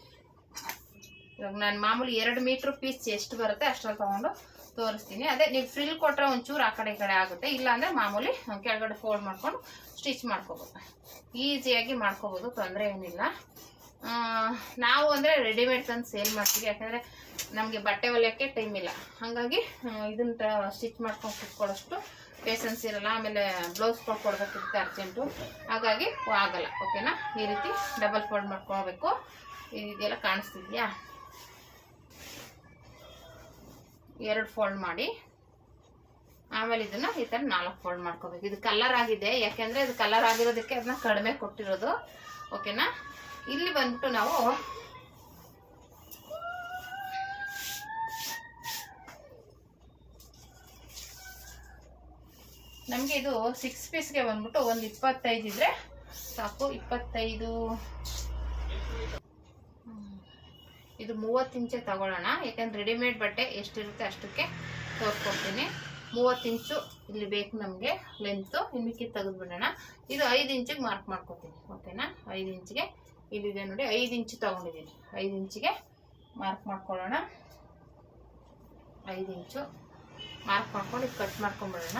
ಇವಾಗ ನಾನು ಮಾಮೂಲಿ ಎರಡು ಮೀಟ್ರ್ ಪೀಸ್ ಎಷ್ಟು ಬರುತ್ತೆ ಅಷ್ಟರಲ್ಲಿ ತೊಗೊಂಡು ತೋರಿಸ್ತೀನಿ. ಅದೇ ನೀವು ಫ್ರಿಲ್ ಕೊಟ್ಟರೆ ಒಂಚೂರು ಆ ಕಡೆ ಈ ಕಡೆ ಆಗುತ್ತೆ. ಇಲ್ಲಾಂದರೆ ಮಾಮೂಲಿ ಕೆಳಗಡೆ ಫೋಲ್ಡ್ ಮಾಡ್ಕೊಂಡು ಸ್ಟಿಚ್ ಮಾಡ್ಕೋಬೋದು. ಈಸಿಯಾಗಿ ಮಾಡ್ಕೋಬೋದು, ತೊಂದರೆ ಏನಿಲ್ಲ. ನಾವು ಅಂದರೆ ರೆಡಿಮೇಡ್ ತಂದು ಸೇಲ್ ಮಾಡ್ತೀವಿ. ಯಾಕಂದರೆ ನಮಗೆ ಬಟ್ಟೆ ಹೊಲಿಯೋಕ್ಕೆ ಟೈಮ್ ಇಲ್ಲ. ಹಾಗಾಗಿ ಇದನ್ನ ಸ್ಟಿಚ್ ಮಾಡ್ಕೊಂಡು ಕುತ್ಕೊಳ್ಳೋಷ್ಟು ಪೇಷನ್ಸ್ ಇರಲ್ಲ. ಆಮೇಲೆ ಬ್ಲೌಸ್ ಕೊಡ್ಬೇಕಿರುತ್ತೆ ಅರ್ಜೆಂಟು ಹಾಗಾಗಿ ಆಗಲ್ಲ. ಓಕೆನಾ ಈ ರೀತಿ ಡಬಲ್ ಫೋಲ್ಡ್ ಮಾಡ್ಕೊಳ್ಬೇಕು. ಇದೆಲ್ಲ ಕಾಣಿಸ್ತಿದ್ಯಾ? ಎರಡು ಫೋಲ್ಡ್ ಮಾಡಿ. ಆಮೇಲೆ ಇದನ್ನ ಈ ಥರ ನಾಲ್ಕು ಫೋಲ್ಡ್ ಮಾಡ್ಕೋಬೇಕು. ಇದು ಕಲರ್ ಆಗಿದೆ. ಯಾಕೆಂದ್ರೆ ಇದು ಕಲರ್ ಆಗಿರೋದಕ್ಕೆ ಅದನ್ನ ಕಡಿಮೆ ಕೊಟ್ಟಿರೋದು. ಓಕೆನಾ ಇಲ್ಲಿ ಬಂದ್ಬಿಟ್ಟು ನಾವು ನಮಗೆ ಇದು ಸಿಕ್ಸ್ ಪೀಸ್ಗೆ ಬಂದ್ಬಿಟ್ಟು ಒಂದು ಇಪ್ಪತ್ತೈದು ಇದ್ರೆ ಸಾಕು, ಇಪ್ಪತ್ತೈದು. ಇದು ಮೂವತ್ತು ಇಂಚೆ ತಗೊಳ್ಳೋಣ, ಯಾಕಂದ್ರೆ ರೆಡಿಮೇಡ್ ಬಟ್ಟೆ ಎಷ್ಟಿರುತ್ತೆ ಅಷ್ಟಕ್ಕೆ ತೋರಿಸ್ಕೊಡ್ತೀನಿ. ಮೂವತ್ತು ಇಂಚು ಇಲ್ಲಿ ಬೇಕು ನಮಗೆ ಲೆಂತು ಇನ್ನಿಕ್ಕಿ ತೆಗೆದ್ಬಿಡೋಣ ಇದು ಐದು ಇಂಚಿಗೆ ಮಾರ್ಕ್ ಮಾಡ್ಕೊತೀನಿ ಓಕೆನಾ ಐದು ಇಂಚಿಗೆ. ಇಲ್ಲಿದೆ ನೋಡಿ, ಐದು ಇಂಚು ತಗೊಂಡಿದ್ದೀನಿ. ಐದು ಇಂಚಿಗೆ ಮಾರ್ಕ್ ಮಾಡ್ಕೊಳ್ಳೋಣ. ಐದು ಇಂಚು ಮಾರ್ಕ್ ಮಾಡ್ಕೊಂಡು ಇದು ಕಟ್ ಮಾಡ್ಕೊಂಬಿಡೋಣ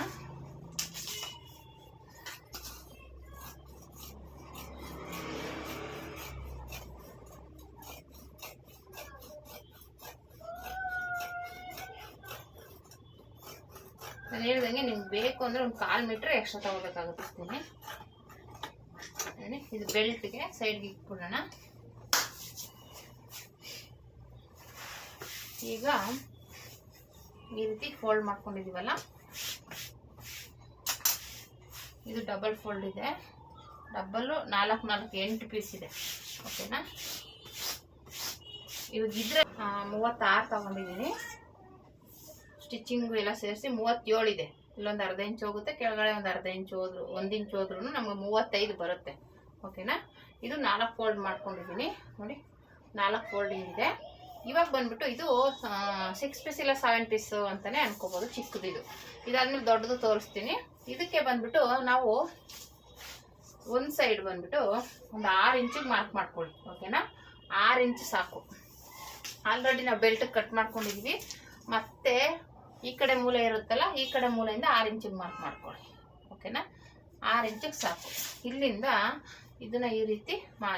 ನಾನು ಹೇಳ್ದಂಗೆ ನಿಮ್ಗೆ ಬೇಕು ಅಂದರೆ ಒಂದು ಕಾಲು ಮೀಟ್ರ್ ಎಕ್ಸ್ಟ್ರಾ ತಗೋಬೇಕಾಗುತ್ತೆ ನೋಡಿ, ಇದು ಬೆಲ್ಟ್ಗೆ ಸೈಡ್ಗೆ ಇಟ್ಬಿಡೋಣ. ಈಗ ಈ ರೀತಿ ಫೋಲ್ಡ್ ಮಾಡ್ಕೊಂಡಿದೀವಲ್ಲ ಇದು ಡಬಲ್ ಫೋಲ್ಡ್ ಇದೆ. ಡಬಲ್ಲು ನಾಲ್ಕು ನಾಲ್ಕು ಎಂಟು ಪೀಸ್ ಇದೆ. ಓಕೆನಾ ಇವಾಗ ಇದ್ರೆ ಆ, ಮೂವತ್ತಾರು ತಗೊಂಡಿದ್ದೀನಿ. ಸ್ಟಿಚಿಂಗು ಎಲ್ಲ ಸೇರಿಸಿ ಮೂವತ್ತೇಳು ಇದೆ. ಇಲ್ಲೊಂದು ಅರ್ಧ ಇಂಚು ಹೋಗುತ್ತೆ ಕೆಳಗಡೆ ಒಂದು ಅರ್ಧ ಇಂಚು ಹೋದ್ರು ಒಂದು ಇಂಚು ಹೋದ್ರೂ ನಮಗೆ ಮೂವತ್ತೈದು ಬರುತ್ತೆ. ಓಕೆನಾ ಇದು ನಾಲ್ಕು ಫೋಲ್ಡ್ ಮಾಡ್ಕೊಂಡಿದ್ದೀನಿ. ನೋಡಿ, ನಾಲ್ಕು ಫೋಲ್ಡಿಂಗ್ ಇದೆ. ಇವಾಗ ಬಂದ್ಬಿಟ್ಟು ಇದು ಸಿಕ್ಸ್ ಪೀಸ್ ಇಲ್ಲ ಸೆವೆನ್ ಪೀಸು ಅಂತಲೇ ಅನ್ಕೋಬೋದು. ಚಿಕ್ಕದು ಇದು. ಇದಾದ್ಮೇಲೆ ದೊಡ್ಡದು ತೋರಿಸ್ತೀನಿ. ಇದಕ್ಕೆ ಬಂದ್ಬಿಟ್ಟು ನಾವು ಒಂದು ಸೈಡ್ ಬಂದ್ಬಿಟ್ಟು ಒಂದು ಆರು ಇಂಚಿಗೆ ಮಾರ್ಕ್ ಮಾಡ್ಕೊಳ್ಳಿ ಓಕೆನಾ ಆರು ಇಂಚ್ ಸಾಕು. ಆಲ್ರೆಡಿ ನಾವು ಬೆಲ್ಟ್ ಕಟ್ ಮಾಡ್ಕೊಂಡಿದ್ವಿ. ಮತ್ತೆ ಈ ಕಡೆ ಮೂಲೆ ಇರುತ್ತಲ್ಲ, ಈ ಕಡೆ ಮೂಲೆಯಿಂದ ಆರು ಇಂಚಿಗೆ ಮಾರ್ಕ್ ಮಾಡ್ಕೊಳ್ಳಿ ಓಕೆನಾ ಆರು ಇಂಚಿಗೆ ಸಾಕು. ಇಲ್ಲಿಂದ ಇದನ್ನ ಈ ರೀತಿ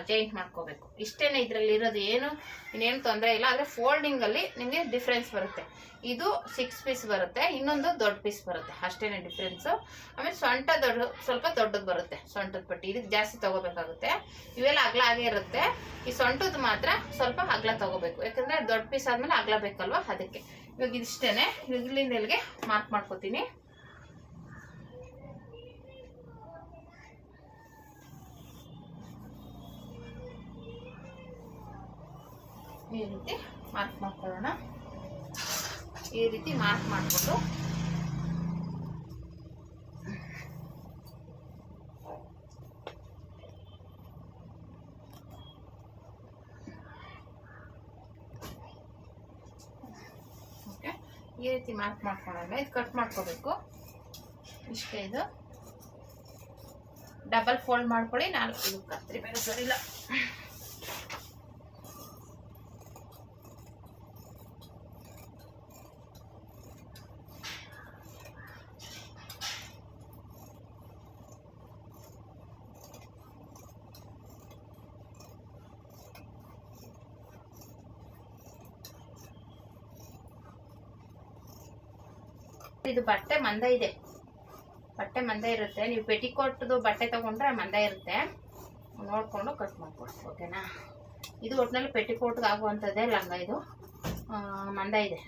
ಜಾಯಿಂಟ್ ಮಾಡ್ಕೋಬೇಕು. ಇಷ್ಟೇನೆ ಇದರಲ್ಲಿ ಇರೋದು ಏನು, ಇನ್ನೇನು ತೊಂದರೆ ಇಲ್ಲ, ಆದರೆ ಫೋಲ್ಡಿಂಗಲ್ಲಿ ನಿಮಗೆ ಡಿಫ್ರೆನ್ಸ್ ಬರುತ್ತೆ. ಇದು ಸಿಕ್ಸ್ ಪೀಸ್ ಬರುತ್ತೆ, ಇನ್ನೊಂದು ದೊಡ್ಡ ಪೀಸ್ ಬರುತ್ತೆ. ಅಷ್ಟೇನೆ ಡಿಫ್ರೆನ್ಸು ಆಮೇಲೆ ಸೊಂಟ ದೊಡ್ಡ, ಸ್ವಲ್ಪ ದೊಡ್ಡದು ಬರುತ್ತೆ, ಸೊಂಟದ ಪಟ್ಟಿ. ಇದಕ್ಕೆ ಜಾಸ್ತಿ ತಗೋಬೇಕಾಗುತ್ತೆ. ಇವೆಲ್ಲ ಅಗಲ ಆಗೇ ಇರುತ್ತೆ. ಈ ಸೊಂಟದ ಮಾತ್ರ ಸ್ವಲ್ಪ ಅಗಲ ತಗೋಬೇಕು. ಯಾಕಂದ್ರೆ ದೊಡ್ಡ ಪೀಸ್ ಆದ್ಮೇಲೆ ಅಗಲ ಬೇಕಲ್ವಾ ಅದಕ್ಕೆ. ಇವಾಗ ಇದಿಷ್ಟೇ ಇಲ್ಲಿಂದ ಇಲ್ಲಿಗೆ ಮಾರ್ಕ್ ಮಾಡ್ಕೋತೀನಿ. ಈ ರೀತಿ ಮಾರ್ಕ್ ಮಾಡ್ಕೊಳ್ಳೋಣ. ಈ ರೀತಿ ಮಾರ್ಕ್ ಮಾಡಿಕೊಂಡು ಈ ರೀತಿ ಮಾರ್ಕ್ ಮಾಡ್ಕೊಳ್ಳೋಣ ಇದು ಕಟ್ ಮಾಡ್ಕೋಬೇಕು. ಇಷ್ಟೇ ಇದು. ಡಬಲ್ ಫೋಲ್ಡ್ ಮಾಡ್ಕೊಳ್ಳಿ, ನಾಲ್ಕು. ಇದು ಕತ್ರಿ ಬೇರೆ ಸರಿಲ್ಲ ಇದು ಬಟ್ಟೆ ಮಂದ ಇದೆ. ಬಟ್ಟೆ ಮಂದ ಇರುತ್ತೆ. ನೀವು ಪೆಟಿಕೋಟ್ದು ಬಟ್ಟೆ ತಗೊಂಡ್ರೆ ಮಂದ ಇರುತ್ತೆ. ನೋಡಿಕೊಂಡು ಕಟ್ ಮಾಡ್ಕೊಡಿ ಓಕೆನಾ? ಇದು ಒಟ್ಟಿನಲ್ಲಿ ಪೆಟಿಕೋಟ್ಗೆ ಆಗುವಂಥದ್ದೇ ಲಂಗ ಇದು. ಮಂದ ಇದೆ.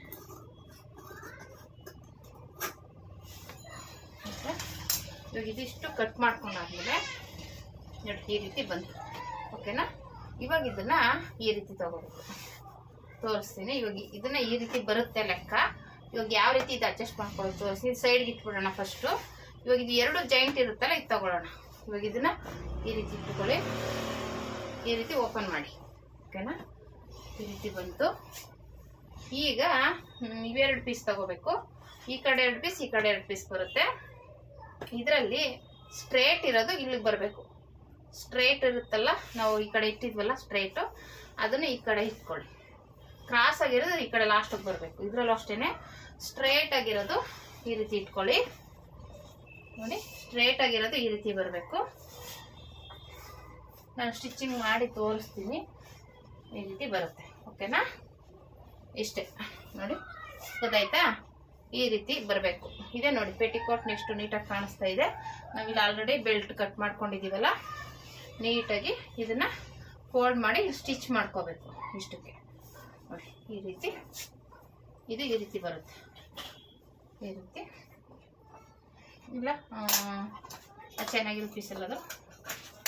ಇವಾಗ ಇದಿಷ್ಟು ಕಟ್ ಮಾಡ್ಕೊಂಡಾದ್ಮೇಲೆ ನೋಡಿ, ಈ ರೀತಿ ಬಂತು. ಓಕೆನಾ? ಇವಾಗ ಇದನ್ನ ಈ ರೀತಿ ತಗೋಬೇಕು. ತೋರಿಸ್ತೀನಿ. ಇವಾಗ ಇದನ್ನ ಈ ರೀತಿ ಬರುತ್ತೆ ಲೆಕ್ಕ. ಇವಾಗ ಯಾವ ರೀತಿ ಇದು ಅಡ್ಜಸ್ಟ್ ಮಾಡ್ಕೊಳ್ಳೋದು ತೋರಿಸಿ. ಸೈಡ್ಗೆ ಇಟ್ಬಿಡೋಣ ಫಸ್ಟು ಇವಾಗ ಇದು ಎರಡು ಜಾಯಿಂಟ್ ಇರುತ್ತಲ್ಲ, ಇದು ತಗೊಳ್ಳೋಣ. ಇವಾಗ ಇದನ್ನ ಈ ರೀತಿ ಇಟ್ಕೊಳ್ಳಿ. ಈ ರೀತಿ ಓಪನ್ ಮಾಡಿ. ಓಕೆನಾ ಈ ರೀತಿ ಬಂತು. ಈಗ ಇವೆರಡು ಪೀಸ್ ತಗೋಬೇಕು. ಈ ಕಡೆ ಎರಡು ಪೀಸ್ ಈ ಕಡೆ ಎರಡು ಪೀಸ್ ಬರುತ್ತೆ. ಇದರಲ್ಲಿ ಸ್ಟ್ರೇಟ್ ಇರೋದು ಇಲ್ಲಿಗೆ ಬರಬೇಕು. ಸ್ಟ್ರೇಟ್ ಇರುತ್ತಲ್ಲ, ನಾವು ಈ ಕಡೆ ಇಟ್ಟಿದ್ವಲ್ಲ ಸ್ಟ್ರೇಟು ಅದನ್ನು ಈ ಕಡೆ ಇಟ್ಕೊಳ್ಳಿ. ಕ್ರಾಸ್ ಆಗಿರೋದು ಈ ಕಡೆ ಲಾಸ್ಟಿಗೆ ಬರಬೇಕು. ಇದರಲ್ಲೂ ಅಷ್ಟೇನೆ. ಸ್ಟ್ರೇಟ್ ಆಗಿರೋದು ಈ ರೀತಿ ಇಟ್ಕೊಳ್ಳಿ. ನೋಡಿ ಸ್ಟ್ರೇಟ್ ಆಗಿರೋದು ಈ ರೀತಿ ಬರಬೇಕು. ನಾನು ಸ್ಟಿಚಿಂಗ್ ಮಾಡಿ ತೋರಿಸ್ತೀನಿ. ಈ ರೀತಿ ಬರುತ್ತೆ. ಓಕೆನಾ? ಇಷ್ಟೇ. ನೋಡಿ, ಗೊತ್ತಾಯ್ತಾ? ಈ ರೀತಿ ಬರಬೇಕು. ಇದೆ ನೋಡಿ ಪೆಟಿಕೋಟ್ ನೆಕ್ಸ್ಟ್ ನೀಟಾಗಿ ಕಾಣಿಸ್ತಾ ಇದೆ. ನಾವಿಲ್ಲಿ ಆಲ್ರೆಡಿ ಬೆಲ್ಟ್ ಕಟ್ ಮಾಡ್ಕೊಂಡಿದ್ದೀವಲ್ಲ? ನೀಟಾಗಿ ಇದನ್ನ ಫೋಲ್ಡ್ ಮಾಡಿ ಸ್ಟಿಚ್ ಮಾಡ್ಕೋಬೇಕು ಇಷ್ಟಕ್ಕೆ. ನೋಡಿ, ಈ ರೀತಿ. ಇದು ಈ ರೀತಿ ಬರುತ್ತೆ. ಈ ರೀತಿ ಇಲ್ಲ ಚೆನ್ನಾಗಿರೋ ಪೀಸ್ ಅದು.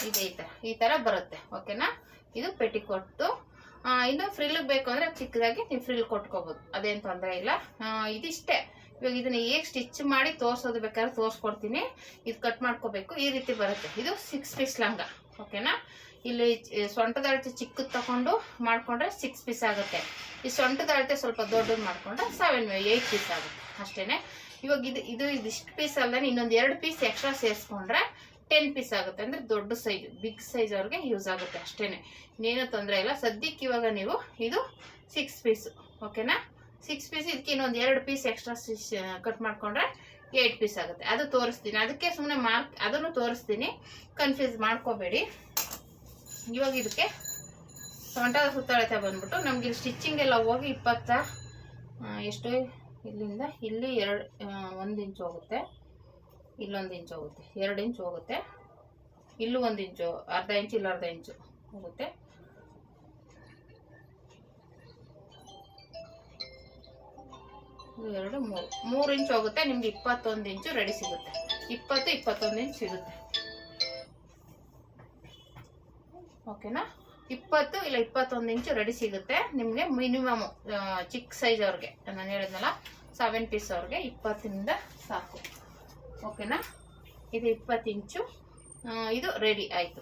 ಇದೆ ಈ ಥರ ಈ ಥರ ಬರುತ್ತೆ ಓಕೆನಾ ಇದು ಪೆಟಿಕೋಟ್ಟು ಇನ್ನು ಫ್ರಿಲ್ ಬೇಕು ಅಂದರೆ ಚಿಕ್ಕದಾಗಿ ನೀವು ಫ್ರಿಲ್ ಕೊಟ್ಕೋಬೋದು, ಅದೇನು ತೊಂದರೆ ಇಲ್ಲ. ಇದಿಷ್ಟೇ. ಇವಾಗ ಇದನ್ನ ಹೇಗೆ ಸ್ಟಿಚ್ ಮಾಡಿ ತೋರಿಸೋದು ಬೇಕಾದ್ರೆ ತೋರಿಸ್ಕೊಡ್ತೀನಿ. ಇದು ಕಟ್ ಮಾಡ್ಕೋಬೇಕು, ಈ ರೀತಿ ಬರುತ್ತೆ. ಇದು ಸಿಕ್ಸ್ ಪೀಸ್ ಲಂಗ ಓಕೆನಾ ಇಲ್ಲಿ ಸೊಂಟದ ಅಳತೆ ಚಿಕ್ಕದು ತಗೊಂಡು ಮಾಡ್ಕೊಂಡ್ರೆ ಸಿಕ್ಸ್ ಪೀಸ್ ಆಗುತ್ತೆ. ಈ ಸೊಂಟದ ಅಳತೆ ಸ್ವಲ್ಪ ದೊಡ್ಡದು ಮಾಡ್ಕೊಂಡ್ರೆ ಸೆವೆನ್ ಏಯ್ಟ್ ಪೀಸ್ ಆಗುತ್ತೆ. ಅಷ್ಟೇನೆ. ಇವಾಗ ಇದು ಇದು ಇದಿಷ್ಟು ಪೀಸ್ ಅಲ್ಲದೆ ಇನ್ನೊಂದು ಎರಡು ಪೀಸ್ ಎಕ್ಸ್ಟ್ರಾ ಸೇರಿಸ್ಕೊಂಡ್ರೆ ಟೆನ್ ಪೀಸ್ ಆಗುತ್ತೆ. ಅಂದ್ರೆ ದೊಡ್ಡ ಸೈಜ್ ಬಿಗ್ ಸೈಜ್ ಅವ್ರಿಗೆ ಯೂಸ್ ಆಗುತ್ತೆ ಅಷ್ಟೇನೆ. ಇನ್ನೇನು ತೊಂದರೆ ಇಲ್ಲ. ಸದ್ಯಕ್ಕೆ ಇವಾಗ ನೀವು ಇದು ಸಿಕ್ಸ್ ಪೀಸ್ ಓಕೆನಾ ಸಿಕ್ಸ್ ಪೀಸ್ ಇದಕ್ಕೆ ಇನ್ನೊಂದು ಎರಡು ಪೀಸ್ ಎಕ್ಸ್ಟ್ರಾ ಕಟ್ ಮಾಡ್ಕೊಂಡ್ರೆ ಏಟ್ ಪೀಸ್ ಆಗುತ್ತೆ. ಅದು ತೋರಿಸ್ತೀನಿ. ಅದಕ್ಕೆ ಸುಮ್ಮನೆ ಮಾರ್ಕ್, ಅದನ್ನು ತೋರಿಸ್ತೀನಿ. ಕನ್ಫ್ಯೂಸ್ ಮಾಡ್ಕೋಬೇಡಿ. ಇವಾಗ ಇದಕ್ಕೆ ಸೊಂಟದ ಸುತ್ತಳತೆ ಬಂದ್ಬಿಟ್ಟು ನಮ್ಗೆ ಸ್ಟಿಚಿಂಗ್ ಎಲ್ಲ ಹೋಗಿ ಇಪ್ಪತ್ತ ಎಷ್ಟು? ಇಲ್ಲಿಂದ ಇಲ್ಲಿ ಎರಡು ಒಂದು ಇಂಚು ಹೋಗುತ್ತೆ. ಇಲ್ಲೊಂದು ಇಂಚು ಹೋಗುತ್ತೆ. ಎರಡು ಇಂಚು ಹೋಗುತ್ತೆ. ಇಲ್ಲೂ ಒಂದು ಇಂಚು ಅರ್ಧ ಇಂಚು ಇಲ್ಲ ಅರ್ಧ ಇಂಚು ಹೋಗುತ್ತೆ. ಎರಡು, ಮೂರು. ಮೂರು ಇಂಚು ಹೋಗುತ್ತೆ. ನಿಮ್ಗೆ ಇಪ್ಪತ್ತೊಂದು ಇಂಚು ರೆಡಿ ಸಿಗುತ್ತೆ. ಇಪ್ಪತ್ತು, ಇಪ್ಪತ್ತೊಂದು ಇಂಚು ಸಿಗುತ್ತೆ. ಓಕೆನಾ ಇಪ್ಪತ್ತು ಇಲ್ಲ ಇಪ್ಪತ್ತೊಂದು ಇಂಚು ರೆಡಿ ಸಿಗುತ್ತೆ. ನಿಮಗೆ ಮಿನಿಮಮ್ ಚಿಕ್ಕ ಸೈಜ್ ಅವ್ರಿಗೆ. ನಾನು ಹೇಳಿದ್ನಲ್ಲ? ಸೆವೆನ್ ಪೀಸ್ ಅವ್ರಿಗೆ ಇಪ್ಪತ್ತಿಂದ ಸಾಕು. ಓಕೆನಾ ಇದು ಇಪ್ಪತ್ತು ಇಂಚು. ಇದು ರೆಡಿ ಆಯಿತು.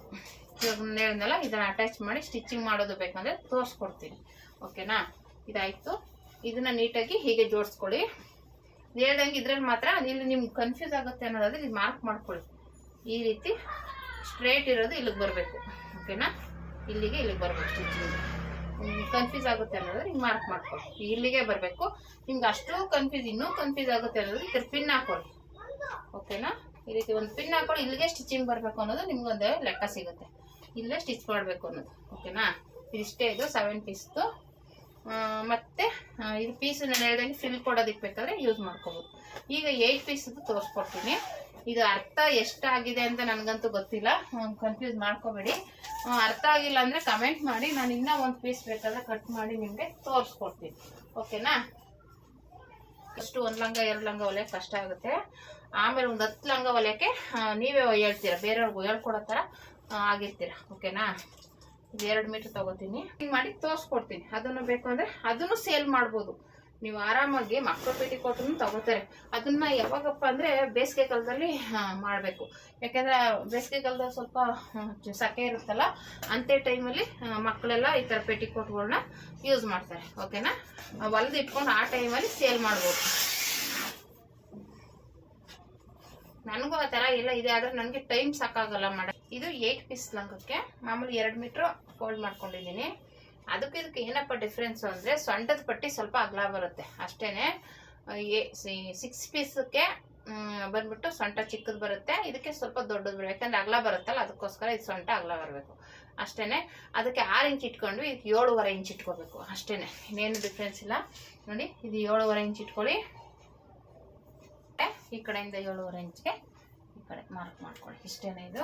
ಇವಾಗ ಹೇಳಿದ್ನಲ್ಲ, ಇದನ್ನು ಅಟ್ಯಾಚ್ ಮಾಡಿ ಸ್ಟಿಚಿಂಗ್ ಮಾಡೋದು ಬೇಕಂದರೆ ತೋರಿಸ್ಕೊಡ್ತೀನಿ. ಓಕೆನಾ ಇದಾಯಿತು. ಇದನ್ನು ನೀಟಾಗಿ ಹೀಗೆ ಜೋಡಿಸ್ಕೊಳ್ಳಿ. ಹೇಳ್ದಂಗೆ ಇದ್ರಲ್ಲಿ ಮಾತ್ರ ಇಲ್ಲಿ ನಿಮ್ಗೆ ಕನ್ಫ್ಯೂಸ್ ಆಗುತ್ತೆ ಅನ್ನೋದಾದ್ರೆ ಇದು ಮಾರ್ಕ್ ಮಾಡ್ಕೊಳ್ಳಿ. ಈ ರೀತಿ ಸ್ಟ್ರೇಟ್ ಇರೋದು ಇಲ್ಲಿಗೆ ಬರಬೇಕು. ಓಕೆನಾ ಇಲ್ಲಿಗೆ ಇಲ್ಲಿಗೆ ಬರಬೇಕು ಸ್ಟಿಚಿಂಗ್ ಕನ್ಫ್ಯೂಸ್ ಆಗುತ್ತೆ ಅನ್ನೋದ್ರೆ ಹಿಂಗೆ ಮಾರ್ಕ್ ಮಾಡ್ಕೊಳ್ಳಿ. ಇಲ್ಲಿಗೆ ಬರಬೇಕು. ನಿಮ್ಗೆ ಅಷ್ಟು ಕನ್ಫ್ಯೂಸ್ ಇನ್ನೂ ಕನ್ಫ್ಯೂಸ್ ಆಗುತ್ತೆ ಅನ್ನೋದು ಇದ್ರ ಪಿನ್ ಹಾಕೊಳ್ಳಿ. ಓಕೆನಾ ಈ ರೀತಿ ಒಂದು ಪಿನ್ ಹಾಕೊಳ್ಳಿ. ಇಲ್ಲಿಗೆ ಸ್ಟಿಚಿಂಗ್ ಬರಬೇಕು ಅನ್ನೋದು ನಿಮ್ಗೊಂದು ಲೆಕ್ಕ ಸಿಗುತ್ತೆ. ಇಲ್ಲೇ ಸ್ಟಿಚ್ ಮಾಡಬೇಕು ಅನ್ನೋದು. ಓಕೆನಾ ಇದಿಷ್ಟೇ ಇದು ಸೆವೆನ್ ಪೀಸ್ದು ಮತ್ತೆ ಇದು ಪೀಸ್ ನಾನು ಹೇಳ್ದಂಗೆ ಫಿಲ್ ಕೊಡೋದಕ್ಕೆ ಬೇಕಾದ್ರೆ ಯೂಸ್ ಮಾಡ್ಕೋಬೋದು. ಈಗ ಏಯ್ಟ್ ಪೀಸದು ತೋರಿಸ್ಕೊಡ್ತೀನಿ. ಇದು ಅರ್ಥ ಎಷ್ಟಾಗಿದೆ ಅಂತ ನನಗಂತೂ ಗೊತ್ತಿಲ್ಲ. ಕನ್ಫ್ಯೂಸ್ ಮಾಡ್ಕೋಬೇಡಿ. ಅರ್ಥ ಆಗಿಲ್ಲ ಅಂದರೆ ಕಮೆಂಟ್ ಮಾಡಿ. ನಾನು ಇನ್ನೂ ಒಂದು ಪೀಸ್ ಬೇಕಾದ್ರೆ ಕಟ್ ಮಾಡಿ ನಿಮಗೆ ತೋರಿಸ್ಕೊಡ್ತೀನಿ. ಓಕೆನಾ ಫಸ್ಟ್ ಒಂದು ಲಂಗ, ಎರಡು ಲಂಗ ಹೊಲಿಯೋಕೆ ಕಷ್ಟ ಆಗುತ್ತೆ. ಆಮೇಲೆ ಒಂದು ಹತ್ತು ಲಂಗ ಹೊಲಿಯೋಕ್ಕೆ ನೀವೇ ಹೇಳ್ತೀರಾ? ಬೇರೆಯವ್ರಿಗೂ ಹೇಳ್ಕೊಡೋ ಥರ ಆಗಿರ್ತೀರಾ? ಓಕೆನಾ ಇದು ಎರಡು ಮೀಟರ್ ತಗೋತೀನಿ. ಹಿಂಗೆ ಮಾಡಿ ತೋರಿಸ್ಕೊಡ್ತೀನಿ. ಅದನ್ನು ಬೇಕು ಅಂದರೆ ಅದನ್ನು ಸೇಲ್ ಮಾಡ್ಬೋದು. ನೀವು ಆರಾಮಾಗಿ ಮಕ್ಕಳ ಪೇಟಿಕೋಟನ್ನು ತಗೋತಾರೆ. ಅದನ್ನ ಯಾವಾಗಪ್ಪ ಅಂದ್ರೆ ಬೇಸಿಗೆ ಕಾಲದಲ್ಲಿ ಮಾಡಬೇಕು. ಯಾಕಂದ್ರೆ ಬೇಸಿಗೆ ಕಾಲದಲ್ಲಿ ಸ್ವಲ್ಪ ಸಕೆ ಇರುತ್ತಲ್ಲ, ಅಂತೆ ಟೈಮಲ್ಲಿ ಮಕ್ಕಳೆಲ್ಲ ಈ ಥರ ಪೇಟಿಕೋಟ್ಗಳನ್ನ ಯೂಸ್ ಮಾಡ್ತಾರೆ. ಓಕೆನಾ ಹೊಲದ ಇಟ್ಕೊಂಡು ಆ ಟೈಮಲ್ಲಿ ಸೇಲ್ ಮಾಡ್ಬೋದು. ನನಗೂ ಆ ಥರ ಎಲ್ಲ ಇದೆ, ಆದರೆ ನನಗೆ ಟೈಮ್ ಸಾಕಾಗಲ್ಲ ಮೇಡಮ್ ಇದು ಏಯ್ಟ್ ಪೀಸ್ ಲಂಗಕ್ಕೆ ಮಾಮೂಲಿ ಎರಡು ಮೀಟ್ರ್ ಫೋಲ್ಡ್ ಮಾಡ್ಕೊಂಡಿದ್ದೀನಿ. ಅದಕ್ಕೆ ಇದಕ್ಕೆ ಏನಪ್ಪ ಡಿಫ್ರೆನ್ಸ್ ಅಂದರೆ ಸೊಂಟದ ಪಟ್ಟಿ ಸ್ವಲ್ಪ ಅಗಲ ಬರುತ್ತೆ. ಅಷ್ಟೇನೆ ಸಿಕ್ಸ್ ಪೀಸಕ್ಕೆ ಬಂದ್ಬಿಟ್ಟು ಸೊಂಟ ಚಿಕ್ಕದು ಬರುತ್ತೆ. ಇದಕ್ಕೆ ಸ್ವಲ್ಪ ದೊಡ್ಡದು ಬರುತ್ತೆ. ಯಾಕಂದ್ರೆ ಅಗಲ ಬರುತ್ತಲ್ಲ, ಅದಕ್ಕೋಸ್ಕರ ಇದು ಸೊಂಟ ಅಗಲ ಬರಬೇಕು. ಅಷ್ಟೇನೆ, ಅದಕ್ಕೆ ಆರು ಇಂಚ್ ಇಟ್ಕೊಂಡು ಇದಕ್ಕೆ ಏಳುವರೆ ಇಂಚ್ ಇಟ್ಕೋಬೇಕು. ಅಷ್ಟೇನೆ, ಇನ್ನೇನು ಡಿಫ್ರೆನ್ಸ್ ಇಲ್ಲ. ನೋಡಿ, ಇದು ಏಳುವರೆ ಇಂಚ್ ಇಟ್ಕೊಳ್ಳಿ. ಈ ಕಡೆಯಿಂದ ಏಳುವರೆ ಇಂಚ್ಗೆ ಈ ಕಡೆ ಮಾರ್ಕ್ ಮಾಡ್ಕೊಳ್ಳಿ. ಇಷ್ಟೇನೆ ಇದು.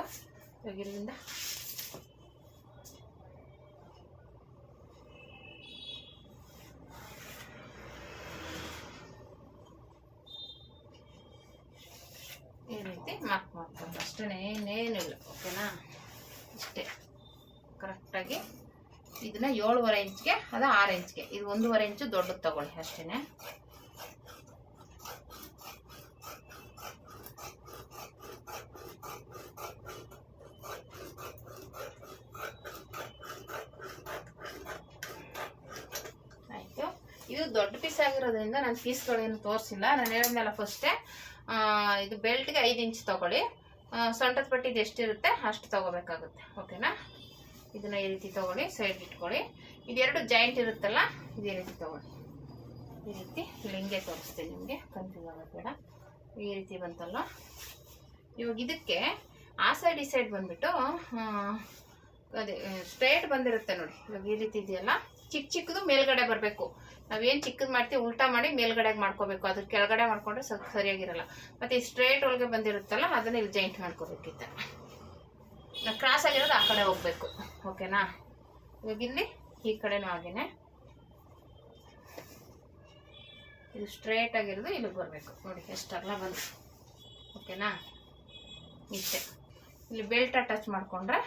ಏಳುವರೆ ಇಂಚ್ಗೆ ಅದು ಆರು ಇಂಚ್ಗೆ. ಇದು ಒಂದೂವರೆ ಇಂಚು ದೊಡ್ಡದು ತಗೊಳ್ಳಿ ಅಷ್ಟೇ ಆಯಿತು. ಇದು ದೊಡ್ಡ ಪೀಸ್ ಆಗಿರೋದ್ರಿಂದ ನಾನು ಪೀಸ್ಗಳೇನು ತೋರಿಸಿಲ್ಲ. ನಾನು ಹೇಳಿದ್ನಲ್ಲ ಫಸ್ಟೇ ಇದು ಬೆಲ್ಟ್ಗೆ ಐದು ಇಂಚ್ ತೊಗೊಳ್ಳಿ. ಸೊಂಟದ ಪಟ್ಟಿದ್ದು ಎಷ್ಟಿರುತ್ತೆ ಅಷ್ಟು ತೊಗೋಬೇಕಾಗುತ್ತೆ. ಓಕೆನಾ ಇದನ್ನ ಈ ರೀತಿ ತಗೊಳ್ಳಿ ಸೈಡ್ ಇಟ್ಕೊಳ್ಳಿ. ಇದೆರಡು ಜಾಯಿಂಟ್ ಇರುತ್ತಲ್ಲ, ಇದೇ ರೀತಿ ತಗೊಳ್ಳಿ ಈ ರೀತಿ ಲಿಂಗೆ ತೋರಿಸ್ತೀನಿ ನಿಮಗೆ ಕನ್ಫ್ಯೂಸ್ ಆಗೋದು ಈ ರೀತಿ ಬಂತಲ್ಲ. ಇವಾಗ ಇದಕ್ಕೆ ಆ ಸೈಡ್ ಈ ಸೈಡ್ ಬಂದ್ಬಿಟ್ಟು ಅದೇ ಸ್ಟ್ರೈಟ್ ಬಂದಿರುತ್ತೆ ನೋಡಿ. ಇವಾಗ ಈ ರೀತಿ ಇದೆಯಲ್ಲ. ಚಿಕ್ಕ ಚಿಕ್ಕದು ಮೇಲ್ಗಡೆ ಬರಬೇಕು. ನಾವೇನು ಚಿಕ್ಕದು ಮಾಡ್ತೀವಿ, ಉಲ್ಟಾ ಮಾಡಿ ಮೇಲ್ಗಡೆಗೆ ಮಾಡ್ಕೋಬೇಕು. ಅದ್ರ ಕೆಳಗಡೆ ಮಾಡ್ಕೊಂಡ್ರೆ ಸ್ವಲ್ಪ ಸರಿಯಾಗಿರಲ್ಲ. ಮತ್ತು ಈ ಸ್ಟ್ರೈಟ್ ಒಳಗೆ ಬಂದಿರುತ್ತಲ್ಲ, ಅದನ್ನ ಇಲ್ಲಿ ಜಾಯಿಂಟ್ ಮಾಡ್ಕೋಬೇಕಿತ್ತ. ಕ್ರಾಸ್ ಆಗಿರೋದು ಆ ಕಡೆ ಹೋಗ್ಬೇಕು. ಓಕೆನಾ ಇವಾಗ ಇಲ್ಲಿ, ಈ ಕಡೆನೂ ಹಾಗೇನೆ. ಇದು ಸ್ಟ್ರೇಟ್ ಆಗಿರೋದು ಇಲ್ಲಿಗೆ ಬರಬೇಕು. ನೋಡಿ ಎಷ್ಟೆಲ್ಲ ಬಂತು. ಓಕೆನಾ ಇಷ್ಟೆ. ಇಲ್ಲಿ ಬೆಲ್ಟ್ ಅಟ್ಯಾಚ್ ಮಾಡಿಕೊಂಡ್ರೆ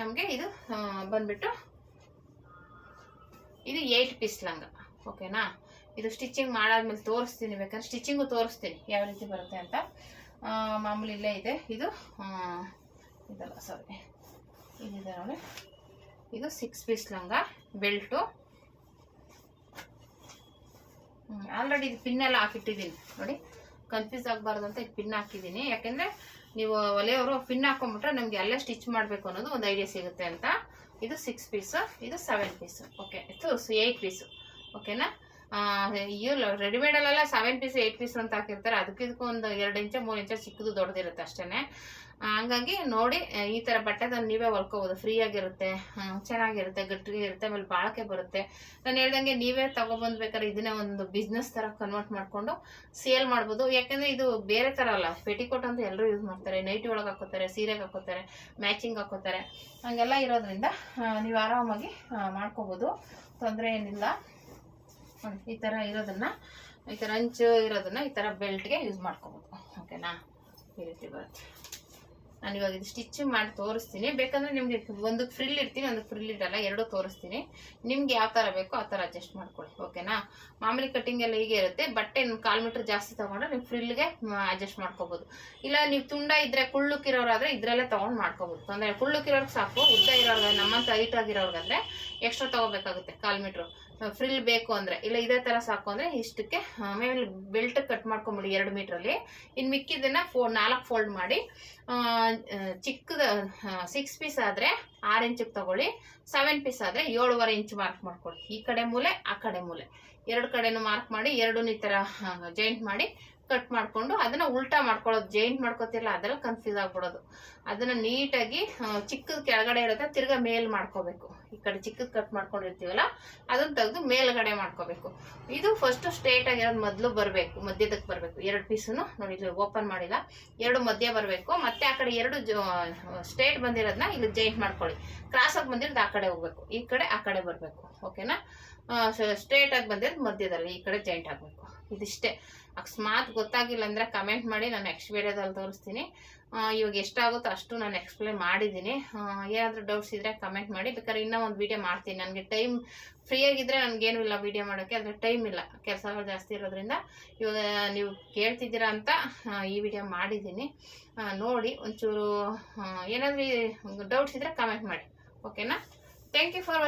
ನಮಗೆ ಇದು ಬಂದ್ಬಿಟ್ಟು ಇದು ಏಯ್ಟ್ ಪೀಸ್ ಲಂಗ. ಓಕೆನಾ ಇದು ಸ್ಟಿಚಿಂಗ್ ಮಾಡಾದ್ಮೇಲೆ ತೋರಿಸ್ತೀನಿ, ಬೇಕಾದ್ರೆ ಸ್ಟಿಚಿಂಗು ತೋರಿಸ್ತೀನಿ, ಯಾವ ರೀತಿ ಬರುತ್ತೆ ಅಂತ. ಮಾಮೂಲಿ ಇಲ್ಲೇ ಇದೆ. ಇದು ಇದಲ್ಲ ಸಾರಿ ಇದಿದೆ ನೋಡಿ. ಇದು ಸಿಕ್ಸ್ ಪೀಸ್ ಲಂಗ ಬೆಲ್ಟು ಆಲ್ರೆಡಿ ಇದು ಪಿನ್ ಎಲ್ಲ ಹಾಕಿಟ್ಟಿದ್ದೀನಿ. ನೋಡಿ ಕನ್ಫ್ಯೂಸ್ ಆಗಬಾರ್ದು ಅಂತ ಇದು ಪಿನ್ ಹಾಕಿದ್ದೀನಿ. ಯಾಕೆಂದರೆ ನೀವು ಒಲೆಯವರು ಪಿನ್ ಹಾಕೊಂಡ್ಬಿಟ್ರೆ ನಮಗೆ ಅಲ್ಲೇ ಸ್ಟಿಚ್ ಮಾಡಬೇಕು ಅನ್ನೋದು ಒಂದು ಐಡಿಯಾ ಸಿಗುತ್ತೆ ಅಂತ. ಇದು ಸಿಕ್ಸ್ ಪೀಸು ಇದು ಸೆವೆನ್ ಪೀಸು ಓಕೆ ಇದು ಏಯ್ಟ್ ಪೀಸು ಓಕೆನಾ ಇವ್ರು ರೆಡಿಮೇಡಲ್ಲೆಲ್ಲ ಸೆವೆನ್ ಪೀಸ್ ಏಯ್ಟ್ ಪೀಸ್ ಅಂತ ಹಾಕಿರ್ತಾರೆ. ಅದಕ್ಕೆ ಇದಕ್ಕೂ ಒಂದು ಎರಡು ಇಂಚ, ಮೂರು ಇಂಚ ಚಿಕ್ಕದು ದೊಡ್ಡದಿರುತ್ತೆ ಅಷ್ಟೇ ಹಂಗಾಗಿ ನೋಡಿ ಈ ಥರ ಬಟ್ಟೆದನ್ನ ನೀವೇ ಹೊಲ್ಕೋಬೋದು. ಫ್ರೀ ಆಗಿರುತ್ತೆ ಚೆನ್ನಾಗಿರುತ್ತೆ ಗಟ್ಟಿಗೆ ಇರುತ್ತೆ ಆಮೇಲೆ ಬಾಳಕೆ ಬರುತ್ತೆ. ನಾನು ಹೇಳ್ದಂಗೆ ನೀವೇ ತಗೊಬಂದು ಬೇಕಾದ್ರೆ ಇದನ್ನೇ ಒಂದು ಬಿಸ್ನೆಸ್ ಥರ ಕನ್ವರ್ಟ್ ಮಾಡಿಕೊಂಡು ಸೇಲ್ ಮಾಡ್ಬೋದು. ಯಾಕಂದ್ರೆ ಇದು ಬೇರೆ ಥರ ಅಲ್ಲ, ಪೆಟಿಕೋಟ್ ಅಂತ ಎಲ್ಲರೂ ಯೂಸ್ ಮಾಡ್ತಾರೆ. ನೈಟಿ ಒಳಗೆ ಹಾಕೋತಾರೆ, ಸೀರೆಗೆ ಹಾಕೋತಾರೆ ಮ್ಯಾಚಿಂಗ್ ಹಾಕೋತಾರೆ. ಹಂಗೆಲ್ಲ ಇರೋದ್ರಿಂದ ನೀವು ಆರಾಮಾಗಿ ಮಾಡ್ಕೋಬೋದು. ತೊಂದರೆ ಏನಿಲ್ಲ. ಈ ಥರ ಇರೋದನ್ನ, ಈ ಥರ ಅಂಚು ಇರೋದನ್ನ ಈ ಥರ ಬೆಲ್ಟ್ಗೆ ಯೂಸ್ ಮಾಡ್ಕೋಬೋದು. ಓಕೆನಾ ಈ ರೀತಿ ಬರುತ್ತೆ. ನಾನು ಇವಾಗ ಇದು ಸ್ಟಿಚ್ ಮಾಡಿ ತೋರಿಸ್ತೀನಿ. ಬೇಕಂದ್ರೆ ನಿಮ್ಗೆ ಒಂದು ಫ್ರಿಲ್ ಇರ್ತೀನಿ ಒಂದು ಫ್ರಿಲ್ ಇಡಲ್ಲ, ಎರಡೂ ತೋರಿಸ್ತೀನಿ. ನಿಮ್ಗೆ ಯಾವ ಥರ ಬೇಕೋ ಆ ಥರ ಅಡ್ಜಸ್ಟ್ ಮಾಡ್ಕೊಳ್ಳಿ ಓಕೆನಾ ಮಾಮೂಲಿ ಕಟ್ಟಿಂಗ್ ಎಲ್ಲ ಹೀಗೆ ಇರುತ್ತೆ, ಬಟ್ಟೆ ಕಾಲು ಮೀಟ್ರ್ ಜಾಸ್ತಿ ತಗೊಂಡ್ರೆ ನೀವು ಫ್ರಿಲ್ಗೆ ಅಡ್ಜಸ್ಟ್ ಮಾಡ್ಕೋಬೋದು. ಇಲ್ಲ ನೀವು ತುಂಡ ಇದ್ರೆ, ಕುಳ್ಳುಕ್ಕಿರೋರಾದ್ರೆ ಇದ್ರಲ್ಲೇ ತೊಗೊಂಡು ಮಾಡ್ಕೋಬೋದು. ತೊಂದರೆ ಕುಳ್ಳುಕ್ಕಿರೋರ್ಗೆ ಸಾಕು, ಉದ್ದ ಇರೋರ್ಗೆ, ನಮ್ಮಂತ ಹೈಟ್ ಆಗಿರೋರ್ಗಂದ್ರೆ ಎಕ್ಸ್ಟ್ರಾ ತಗೋಬೇಕಾಗುತ್ತೆ ಕಾಲು ಮೀಟ್ರು. ಫ್ರಿಲ್ ಬೇಕು ಅಂದ್ರೆ. ಇಲ್ಲ, ಇದೇ ಥರ ಸಾಕು ಅಂದರೆ ಇಷ್ಟಕ್ಕೆ ಆಮೇಲೆ ಬೆಲ್ಟ್ ಕಟ್ ಮಾಡ್ಕೊಂಬಿಡಿ ಎರಡು ಮೀಟ್ರಲ್ಲಿ ಇನ್ನು ಮಿಕ್ಕಿದ್ದನ್ನು ಫೋ ನಾಲ್ಕು ಫೋಲ್ಡ್ ಮಾಡಿ ಚಿಕ್ಕದ ಸಿಕ್ಸ್ ಪೀಸ್ ಆದ್ರೆ ಆರು ಇಂಚಿಗೆ ತಗೊಳ್ಳಿ. ಸೆವೆನ್ ಪೀಸ್ ಆದ್ರೆ ಏಳುವರೆ ಇಂಚ್ ಮಾರ್ಕ್ ಮಾಡ್ಕೊಳ್ಳಿ. ಈ ಕಡೆ ಮೂಲೆ, ಆ ಕಡೆ ಮೂಲೆ. ಎರಡು ಕಡೆನೂ ಮಾರ್ಕ್ ಮಾಡಿ ಎರಡು ಈ ತರ ಜಾಯಿಂಟ್ ಮಾಡಿ ಕಟ್ ಮಾಡ್ಕೊಂಡು ಅದನ್ನ ಉಲ್ಟಾ ಮಾಡ್ಕೊಳ್ಳೋದು. ಜಾಯಿಂಟ್ ಮಾಡ್ಕೋತಿರಲ್ಲ ಅದರಲ್ಲಿ ಕನ್ಫ್ಯೂಸ್ ಆಗ್ಬಿಡೋದು. ಅದನ್ನ ನೀಟಾಗಿ ಚಿಕ್ಕದ ಕೆಳಗಡೆ ಇರುತ್ತೆ, ತಿರ್ಗಾ ಮೇಲ್ ಮಾಡ್ಕೋಬೇಕು. ಈ ಕಡೆ ಚಿಕ್ಕದು ಕಟ್ ಮಾಡ್ಕೊಂಡಿರ್ತೀವಲ್ಲ, ಅದನ್ನ ತೆಗೆದು ಮೇಲ್ಗಡೆ ಮಾಡ್ಕೋಬೇಕು. ಇದು ಫಸ್ಟ್ ಸ್ಟ್ರೇಟ್ ಆಗಿರೋದು ಮೊದಲು ಬರಬೇಕು ಮಧ್ಯದಕ್ಕೆ ಬರಬೇಕು. ಎರಡು ಪೀಸನ್ನು ನೋಡಿ ಇಲ್ಲಿ ಓಪನ್ ಮಾಡಿಲ್ಲ. ಎರಡು ಮಧ್ಯ ಬರಬೇಕು. ಮತ್ತೆ ಆ ಕಡೆ ಎರಡು ಸ್ಟ್ರೇಟ್ ಬಂದಿರೋದನ್ನ ಇಲ್ಲಿ ಜಾಯಿಂಟ್ ಮಾಡ್ಕೊಳ್ಳಿ. ಕ್ರಾಸ್ ಆಗಿ ಬಂದಿರೋದು ಆ ಕಡೆ ಹೋಗ್ಬೇಕು. ಈ ಕಡೆ, ಆ ಕಡೆ ಬರಬೇಕು. ಓಕೆನಾ ಸ್ಟ್ರೇಟ್ ಆಗಿ ಬಂದಿರೋದು ಮಧ್ಯದಲ್ಲಿ ಈ ಕಡೆ ಜಾಯಿಂಟ್ ಆಗಬೇಕು. ಇದಿಷ್ಟೇ. ಅಕಸ್ಮಾತ್ ಗೊತ್ತಾಗಿಲ್ಲ ಅಂದರೆ ಕಮೆಂಟ್ ಮಾಡಿ, ನಾನು ನೆಕ್ಸ್ಟ್ ವಿಡಿಯೋದಲ್ಲಿ ತೋರಿಸ್ತೀನಿ. ಇವಾಗ ಎಷ್ಟಾಗುತ್ತೋ ಅಷ್ಟು ನಾನು ಎಕ್ಸ್ಪ್ಲೇನ್ ಮಾಡಿದ್ದೀನಿ. ಏನಾದರೂ ಡೌಟ್ಸ್ ಇದ್ದರೆ ಕಮೆಂಟ್ ಮಾಡಿ. ಬೇಕಾದ್ರೆ ಇನ್ನೂ ಒಂದು ವಿಡಿಯೋ ಮಾಡ್ತೀನಿ. ನನಗೆ ಟೈಮ್ ಫ್ರೀ ಆಗಿದ್ರೆ ನನಗೇನು ಇಲ್ಲ ವೀಡಿಯೋ ಮಾಡೋಕ್ಕೆ ಆದರೆ ಟೈಮ್ ಇಲ್ಲ. ಕೆಲಸಗಳು ಜಾಸ್ತಿ ಇರೋದ್ರಿಂದ ಇವಾಗ ನೀವು ಕೇಳ್ತಿದ್ದೀರಾ ಅಂತ ಈ ವಿಡಿಯೋ ಮಾಡಿದ್ದೀನಿ. ನೋಡಿ, ಒಂಚೂರು ಏನಾದರೂ ಡೌಟ್ಸ್ ಇದ್ದರೆ ಕಮೆಂಟ್ ಮಾಡಿ. ಓಕೆನಾ ಥ್ಯಾಂಕ್ ಯು ಫಾರ್